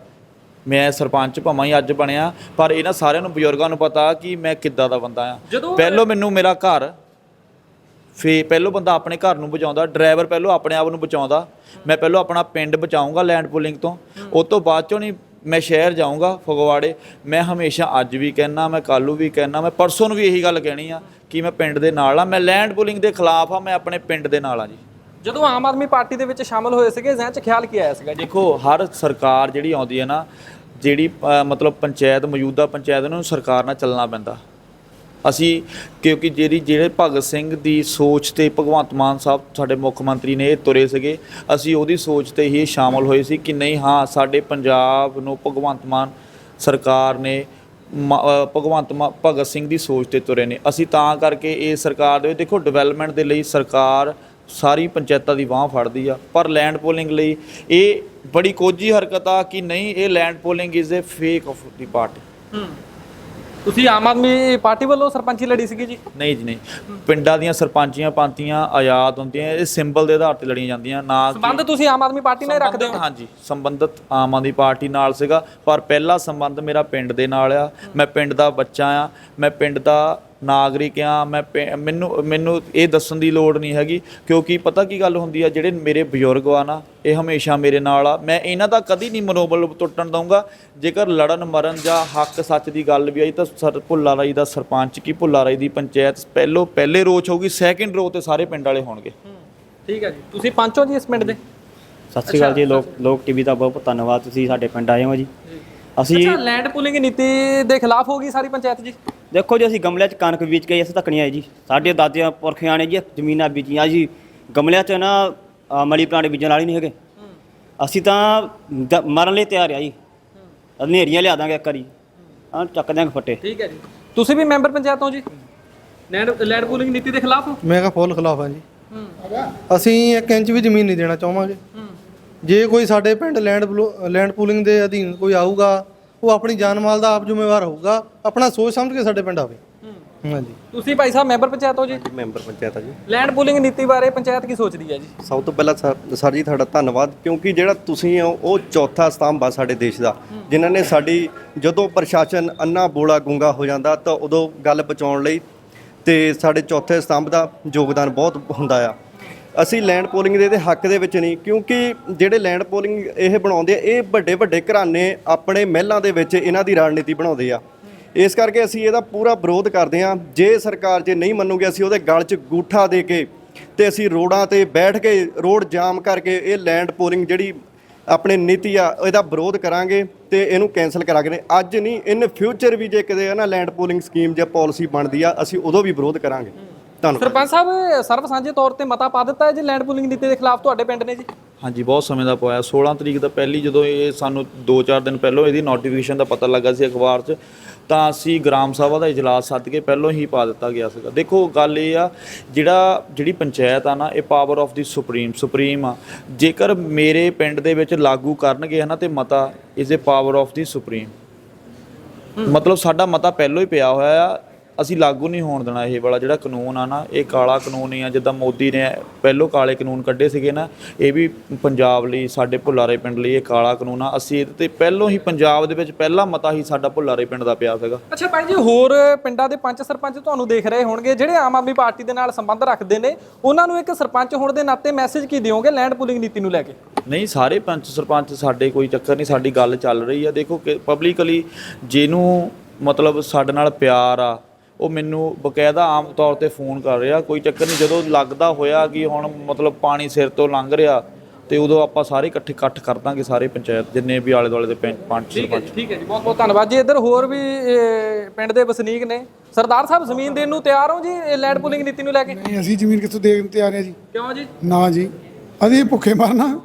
ਮੈਂ ਸਰਪੰਚ ਭਾਵਾਂ ਹੀ ਅੱਜ ਬਣਿਆ ਪਰ ਇਹਨਾਂ ਸਾਰਿਆਂ ਨੂੰ ਬਜ਼ੁਰਗਾਂ ਨੂੰ ਪਤਾ ਕਿ ਮੈਂ ਕਿੱਦਾਂ ਦਾ ਬੰਦਾ ਆ ਪਹਿਲੋਂ ਮੈਨੂੰ ਮੇਰਾ ਘਰ ਫੇ ਪਹਿਲੋਂ ਬੰਦਾ ਆਪਣੇ ਘਰ ਨੂੰ ਬਚਾਉਂਦਾ ਡਰਾਈਵਰ ਪਹਿਲੋਂ ਆਪਣੇ ਆਪ ਨੂੰ ਬਚਾਉਂਦਾ ਮੈਂ ਪਹਿਲੋਂ ਆਪਣਾ ਪਿੰਡ ਬਚਾਉਂਗਾ ਲੈਂਡ ਪੁਲਿੰਗ ਤੋਂ। ਉਸ ਤੋਂ ਬਾਅਦ ਚੋਂ ਨਹੀਂ ਮੈਂ ਸ਼ਹਿਰ ਜਾਊਂਗਾ ਫਗਵਾੜੇ। ਮੈਂ ਹਮੇਸ਼ਾ ਅੱਜ ਵੀ ਕਹਿਣਾ ਮੈਂ ਕੱਲ੍ਹ ਨੂੰ ਵੀ ਕਹਿਣਾ ਮੈਂ ਪਰਸੋਂ ਨੂੰ ਵੀ ਇਹੀ ਗੱਲ ਕਹਿਣੀ ਆ ਕਿ ਮੈਂ ਪਿੰਡ ਦੇ ਨਾਲ ਆ ਮੈਂ ਲੈਂਡ ਪੁਲਿੰਗ ਦੇ ਖਿਲਾਫ ਆ ਮੈਂ ਆਪਣੇ ਪਿੰਡ ਦੇ ਨਾਲ ਆ ਜੀ। ਜਦੋਂ ਆਮ ਆਦਮੀ ਪਾਰਟੀ ਦੇ ਵਿੱਚ ਸ਼ਾਮਲ ਹੋਏ ਸੀਗੇ ਜ਼ਿਹਨ 'ਚ ਖਿਆਲ ਕੀ ਆਇਆ ਸੀਗਾ ਦੇਖੋ ਹਰ ਸਰਕਾਰ ਜਿਹੜੀ ਆਉਂਦੀ ਹੈ ਨਾ ਜਿਹੜੀ ਮਤਲਬ ਪੰਚਾਇਤ, ਮੌਜੂਦਾ ਪੰਚਾਇਤ ਨੂੰ ਸਰਕਾਰ ਨਾਲ ਚੱਲਣਾ ਪੈਂਦਾ। ਅਸੀਂ, ਕਿਉਂਕਿ ਜਿਹੜੀ, ਜਿਹੜੇ ਭਗਤ ਸਿੰਘ ਦੀ ਸੋਚ ਤੇ ਭਗਵੰਤ ਮਾਨ ਸਾਹਿਬ ਸਾਡੇ ਮੁੱਖ ਮੰਤਰੀ ਨੇ ਇਹ ਤੁਰੇ ਸੀਗੇ, ਅਸੀਂ ਉਹਦੀ ਸੋਚ ਤੇ ਹੀ ਸ਼ਾਮਲ ਹੋਏ ਸੀ ਕਿ ਨਹੀਂ, ਹਾਂ, ਸਾਡੇ ਪੰਜਾਬ ਨੂੰ ਭਗਵੰਤ ਮਾਨ ਸਰਕਾਰ ਨੇ ਮ- ਭਗਵੰਤ ਮਾਨ ਭਗਤ ਸਿੰਘ ਦੀ ਸੋਚ ਤੇ ਤੁਰੇ ਨੇ। ਅਸੀਂ ਤਾਂ ਕਰਕੇ ਇਹ ਸਰਕਾਰ ਦੇ, ਦੇਖੋ ਡਿਵੈਲਪਮੈਂਟ ਦੇ ਲਈ ਸਰਕਾਰ ਸਾਰੀ ਪੰਚਾਇਤਾਂ ਦੀ ਬਾਹ ਫੜਦੀ ਆ, ਪਰ ਲੈਂਡ ਪੋਲਿੰਗ ਲਈ ਇਹ ਬੜੀ ਕੋਝੀ ਹਰਕਤ ਆ ਕਿ ਨਹੀਂ ਇਹ land pooling is a fake of the party ਤੁਸੀਂ ਆਮ ਆਦਮੀ ਪਾਰਟੀ ਵੱਲੋਂ ਸਰਪੰਚੀ ਲੜੀ ਸੀਗੀ ਜੀ? ਨਹੀਂ ਜੀ ਨਹੀਂ। ਪਿੰਡਾਂ ਦੀਆਂ ਸਰਪੰਚੀਆਂ ਪੰਚੀਆਂ ਆਜ਼ਾਦ ਹੁੰਦੀਆਂ ਇਹ ਸਿੰਬਲ ਦੇ ਆਧਾਰ ਤੇ ਲੜੀਆਂ ਜਾਂਦੀਆਂ ਨਾ ਕਿ ਸੰਬੰਧ ਤੁਸੀਂ ਆਮ ਆਦਮੀ ਪਾਰਟੀ ਨਾਲ ਹੀ ਰੱਖਦੇ ਹੋ? ਹਾਂਜੀ ਸੰਬੰਧਿਤ ਆਮ ਆਦਮੀ ਪਾਰਟੀ ਨਾਲ ਸੀਗਾ ਪਰ ਪਹਿਲਾ ਸੰਬੰਧ ਮੇਰਾ ਪਿੰਡ ਦੇ ਨਾਲ ਆ। ਮੈਂ ਪਿੰਡ ਦਾ ਬੱਚਾ ਆ ਮੈਂ ਪਿੰਡ ਦਾ ਨਾਗਰਿਕ ਆ ਮੈਂ ਪਿੰ- ਮੈਨੂੰ ਮੈਨੂੰ ਇਹ ਦੱਸਣ ਦੀ ਲੋੜ ਨਹੀਂ ਹੈਗੀ ਕਿਉਂਕਿ ਪਤਾ ਕੀ ਗੱਲ ਹੁੰਦੀ ਆ ਜਿਹੜੇ ਮੇਰੇ ਬਜ਼ੁਰਗ ਆ ਨਾ ਇਹ ਹਮੇਸ਼ਾ ਮੇਰੇ ਨਾਲ ਆ। ਮੈਂ ਇਹਨਾਂ ਦਾ ਕਦੀ ਨਹੀਂ ਮਨੋਬਲ ਟੁੱਟਣ ਦਊਂਗਾ। ਜੇਕਰ ਲੜਨ ਮਰਨ ਜਾਂ ਹੱਕ ਸੱਚ ਦੀ ਗੱਲ ਵੀ ਆਈ ਤਾਂ ਸਰ ਭੁੱਲਾ ਰਾਈ ਦਾ ਸਰਪੰਚ ਕੀ ਭੁੱਲਾ ਰਾਈ ਦੀ ਪੰਚਾਇਤ ਪਹਿਲੋ ਪਹਿਲੇ ਰੋਚ ਹੋਊਗੀ ਸੈਕਿੰਡ ਰੋ ਤੇ ਸਾਰੇ ਪਿੰਡ ਵਾਲੇ ਹੋਣਗੇ। ਠੀਕ ਹੈ ਜੀ। ਤੁਸੀਂ ਪੰਚੋ ਜੀ ਇਸ ਪਿੰਡ ਦੇ? ਸਤਿ ਸ਼੍ਰੀ ਅਕਾਲ ਜੀ ਲੋਕ ਲੋਕ ਟੀਵੀ ਦਾ ਬਹੁਤ ਬਹੁਤ ਧੰਨਵਾਦ। ਤੁਸੀਂ ਸਾਡੇ ਪਿੰਡ ਆਏ ਹੋ ਜੀ। ਅਸੀਂ ਅੱਛਾ ਲੈਂਡ ਪੂਲਿੰਗ ਨੀਤੀ ਦੇ ਖਿਲਾਫ ਹੋਗੀ ਸਾਰੀ ਪੰਚਾਇਤ ਜੀ? ਦੇਖੋ ਜੀ ਅਸੀਂ ਗਮਲਿਆਂ 'ਚ ਕਣਕ ਬੀਜ ਕੇ ਅਸੀਂ ਤੱਕ ਨਹੀਂ ਆਏ ਜੀ। ਸਾਡੇ ਦਾਦਿਆਂ ਪੁਰਖਿਆਂ ਨੇ ਜੀ ਜ਼ਮੀਨਾਂ ਬੀਜੀਆਂ। ਜੀ ਗਮਲਿਆਂ 'ਚ ਨਾ ਅ, ਮਲੀ ਪਲਾਂਟ ਬੀਜਣ ਵਾਲੀ ਨਹੀਂ ਹੈਗੇ। ਅਸੀਂ ਤਾਂ ਦ- ਮਰਨ ਲਈ ਤਿਆਰ ਆ ਜੀ। ਹਨੇਰੀਆਂ ਲਿਆ ਦਾਂਗੇ ਇੱਕ ਵਾਰੀ। ਹਾਂ ਚੱਕ ਦਿਆਂਗੇ ਫੱਟੇ। ਠੀਕ ਹੈ ਜੀ। ਤੁਸੀਂ ਵੀ ਮੈਂਬਰ ਪੰਚਾਇਤ ਹੋ ਜੀ? ਲੈਂਡ ਲੈਂਡ ਪੂਲਿੰਗ ਨੀਤੀ ਦੇ ਖਿਲਾਫ ਹੋ? ਮੈਂ ਕਿਹਾ ਫੁੱਲ ਖਿਲਾਫ ਹਾਂ ਜੀ। ਅਸੀਂ 1 ਇੰਚ ਵੀ ਜ਼ਮੀਨ ਨਹੀਂ ਦੇਣਾ ਚਾਹਾਂਗੇ। ਜੇ ਕੋਈ ਸਾਡੇ ਪਿੰਡ ਲੈਂਡ ਲੈਂਡ ਪੂਲਿੰਗ ਦੇ ਅਧੀਨ ਕੋਈ ਆਊਗਾ ਉਹ ਆਪਣੀ ਜਾਨ ਮਾਲ ਦਾ ਆਪ ਜ਼ਿੰਮੇਵਾਰ ਹੋਊਗਾ ਆਪਣਾ ਸੋਚ ਸਮਝ ਕੇ ਸਾਡੇ ਪਿੰਡ ਆਵੇ। ਹਾਂਜੀ। ਤੁਸੀਂ ਭਾਈ ਸਾਹਿਬ ਮੈਂਬਰ ਪੰਚਾਇਤ ਹੋ ਜੀ? ਮੈਂਬਰ ਪੰਚਾਇਤ ਆ ਜੀ। ਲੈਂਡ ਪੂਲਿੰਗ ਨੀਤੀ ਬਾਰੇ ਪੰਚਾਇਤ ਕੀ ਸੋਚਦੀ ਹੈ ਜੀ? ਸਭ ਤੋਂ ਪਹਿਲਾਂ ਸਰ- ਸਰ ਜੀ ਤੁਹਾਡਾ ਧੰਨਵਾਦ ਕਿਉਂਕਿ ਜਿਹੜਾ ਤੁਸੀਂ ਹੋ ਉਹ ਚੌਥਾ ਸਤੰਭ ਆ ਸਾਡੇ ਦੇਸ਼ ਦਾ। ਜਿਨ੍ਹਾਂ ਨੇ ਸਾਡੀ ਜਦੋਂ ਪ੍ਰਸ਼ਾਸਨ ਅੰਨਾ ਬੋਲਾ ਗੁੰਗਾ ਹੋ ਜਾਂਦਾ ਤਾਂ ਉਦੋਂ ਗੱਲ ਬਚਾਉਣ ਲਈ ਤੇ ਸਾਡੇ ਚੌਥੇ ਸਤੰਭ ਦਾ ਯੋਗਦਾਨ ਬਹੁਤ ਹੁੰਦਾ ਆ। ਅਸੀਂ ਲੈਂਡ ਪੋਲਿੰਗ ਦੇ ਇਹਦੇ ਹੱਕ ਦੇ ਵਿੱਚ ਨਹੀਂ, ਕਿਉਂਕਿ ਜਿਹੜੇ ਲੈਂਡ ਪੋਲਿੰਗ ਇਹ ਬਣਾਉਂਦੇ ਆ, ਇਹ ਵੱਡੇ ਵੱਡੇ ਘਰਾਣੇ ਆਪਣੇ ਮਹਿਲਾਂ ਦੇ ਵਿੱਚ ਇਹਨਾਂ ਦੀ ਰਣਨੀਤੀ ਬਣਾਉਂਦੇ ਆ। ਇਸ ਕਰਕੇ ਅਸੀਂ ਇਹਦਾ ਪੂਰਾ ਵਿਰੋਧ ਕਰਦੇ ਹਾਂ। ਜੇ ਸਰਕਾਰ ਜੇ ਨਹੀਂ ਮੰਨੂਗੀ, ਅਸੀਂ ਉਹਦੇ ਗਲ 'ਚ ਗੂਠਾ ਦੇ ਕੇ ਤੇ ਅਸੀਂ ਰੋਡਾਂ ਤੇ ਬੈਠ ਕੇ ਰੋਡ ਜਾਮ ਕਰਕੇ ਇਹ ਲੈਂਡ ਪੋਲਿੰਗ ਜਿਹੜੀ ਆਪਣੇ ਨੀਤੀ ਆ, ਇਹਦਾ ਵਿਰੋਧ ਕਰਾਂਗੇ ਤੇ ਇਹਨੂੰ ਕੈਨਸਲ ਕਰਾਂਗੇ। ਅੱਜ ਨਹੀਂ ਇਨ ਫਿਊਚਰ ਵੀ ਜੇ ਕਿਤੇ ਨਾ ਲੈਂਡ ਪੋਲਿੰਗ ਸਕੀਮ ਜਾਂ ਪਾਲਿਸੀ ਬਣਦੀ ਆ, ਅਸੀਂ ਉਦੋਂ ਵੀ ਵਿਰੋਧ ਕਰਾਂਗੇ। ਧੰਨਵਾਦ। ਸਰਪੰਚ ਸਾਹਿਬ ਸਰਵ ਸਾਂਝੇ ਤੌਰ ਤੇ ਮਤਾ ਪਾ ਦਿੱਤਾ ਹੈ ਜੀ ਲੈਂਡ ਪੂਲਿੰਗ ਨੀਤੀ ਦੇ ਖਿਲਾਫ ਤੁਹਾਡੇ ਪਿੰਡ ਨੇ ਜੀ? ਹਾਂਜੀ ਬਹੁਤ ਸਮੇਂ ਦਾ ਪਵਾਇਆ 16 ਤਰੀਕ ਦਾ ਪਹਿਲੀ ਜਦੋਂ ਇਹ ਸਾਨੂੰ 2-4 ਦਿਨ ਪਹਿਲਾਂ ਇਹਦੀ ਨੋਟੀਫਿਕੇਸ਼ਨ ਦਾ ਪਤਾ ਲੱਗਾ ਸੀ ਅਖਬਾਰ 'ਚ ਤਾਂ ਅਸੀਂ ਗ੍ਰਾਮ ਸਭਾ ਦਾ ਇਜਲਾਸ ਸੱਦ ਕੇ ਪਹਿਲਾਂ ਹੀ ਪਾ ਦਿੱਤਾ ਗਿਆ ਸੀਗਾ। ਦੇਖੋ ਗੱਲ ਇਹ ਆ ਜਿਹੜਾ ਜਿਹੜੀ ਪੰਚਾਇਤ ਆ ਨਾ ਇਹ power of the supreme supreme ਆ। ਜੇਕਰ ਮੇਰੇ ਪਿੰਡ ਦੇ ਵਿੱਚ ਲਾਗੂ ਕਰਨਗੇ ਹਨਾ ਤੇ ਮਤਾ is a power of the supreme ਮਤਲਬ ਸਾਡਾ ਮਤਾ ਪਹਿਲਾਂ ਹੀ ਪਿਆ ਹੋਇਆ ਆ ਅਸੀਂ ਲਾਗੂ ਨਹੀਂ ਹੋਣ ਦੇਣਾ ਇਹ ਵਾਲਾ ਜਿਹੜਾ ਕਾਨੂੰਨ ਆ ਨਾ ਇਹ ਕਾਲਾ ਕਾਨੂੰਨ ਹੀ ਆ ਜਿੱਦਾਂ ਮੋਦੀ ਨੇ ਪਹਿਲੋਂ ਕਾਲੇ ਕਾਨੂੰਨ ਕੱਢੇ ਸੀਗੇ ਨਾ ਇਹ ਵੀ ਪੰਜਾਬ ਲਈ ਸਾਡੇ ਭੁੱਲਾਰੇ ਪਿੰਡ ਲਈ ਇਹ ਕਾਲਾ ਕਾਨੂੰਨ ਆ। ਅਸੀਂ ਇਹਦੇ ਤੇ ਪਹਿਲੋਂ ਹੀ ਪੰਜਾਬ ਦੇ ਵਿੱਚ ਪਹਿਲਾ ਮਤਾ ਹੀ ਸਾਡਾ ਭੁੱਲਾਰੇ ਪਿੰਡ ਦਾ ਪਿਆ ਸੀਗਾ। ਅੱਛਾ ਭਾਈ ਜੀ ਹੋਰ ਪਿੰਡਾਂ ਦੇ ਪੰਚ ਸਰਪੰਚ ਤੁਹਾਨੂੰ ਦੇਖ ਰਹੇ ਹੋਣਗੇ ਜਿਹੜੇ ਆਮ ਆਦਮੀ ਪਾਰਟੀ ਦੇ ਨਾਲ ਸੰਬੰਧ ਰੱਖਦੇ ਨੇ ਉਹਨਾਂ ਨੂੰ ਇੱਕ ਸਰਪੰਚ ਹੋਣ ਦੇ ਨਾਤੇ ਮੈਸੇਜ ਕੀ ਦਿਓਗੇ ਲੈਂਡ ਪੂਲਿੰਗ ਨੀਤੀ ਨੂੰ ਲੈ ਕੇ? ਨਹੀਂ ਸਾਰੇ ਪੰਚ ਸਰਪੰਚ ਸਾਡੇ ਕੋਈ ਚੱਕਰ ਨਹੀਂ ਸਾਡੀ ਗੱਲ ਚੱਲ ਰਹੀ ਆ। ਦੇਖੋ ਕਿ ਪਬਲਿਕਲੀ ਜਿਹਨੂੰ ਮਤਲਬ ਸਾਡੇ ਨਾਲ ਪਿਆਰ ਆ ਉਹ ਮੈਨੂੰ ਬਕਾਇਦਾ ਆਮ ਤੌਰ ਤੇ ਫੋਨ ਕਰ ਰਿਹਾ। ਕੋਈ ਚੱਕਰ ਨਹੀਂ ਜਦੋਂ ਲੱਗਦਾ ਹੋਇਆ ਕਿ ਹੁਣ ਮਤਲਬ ਪਾਣੀ ਸਿਰ ਤੋਂ ਲੰਘ ਰਿਹਾ ਤੇ ਉਦੋਂ ਆਪਾਂ ਸਾਰੇ ਇਕੱਠੇ ਇਕੱਠ ਕਰ ਦਾਂਗੇ ਸਾਰੇ ਪੰਚਾਇਤ ਜਿੰਨੇ ਵੀ ਆਲੇ ਦੁਆਲੇ ਦੇ ਪਿੰ- ਪੰਚ ਸਰਪੰਚ। ਠੀਕ ਹੈ ਜੀ ਬਹੁਤ ਬਹੁਤ ਧੰਨਵਾਦ ਜੀ। ਇੱਧਰ ਹੋਰ ਵੀ ਪਿੰਡ ਦੇ ਵਸਨੀਕ ਨੇ। ਸਰਦਾਰ ਸਾਹਿਬ ਜ਼ਮੀਨ ਦੇਣ ਨੂੰ ਤਿਆਰ ਹੋ ਜੀ ਲੈਂਡ ਪੂਲਿੰਗ ਨੀਤੀ ਨੂੰ ਲੈ ਕੇ? ਨਹੀਂ ਅਸੀਂ ਜ਼ਮੀਨ ਕਿੱਥੋਂ ਦੇਣ ਨੂੰ ਤਿਆਰ ਆ ਜੀ? ਕਿਉਂ ਜੀ? ਨਾ ਜੀ। ਅਸੀਂ ਭੁੱਖੇ ਮਰਨਾ।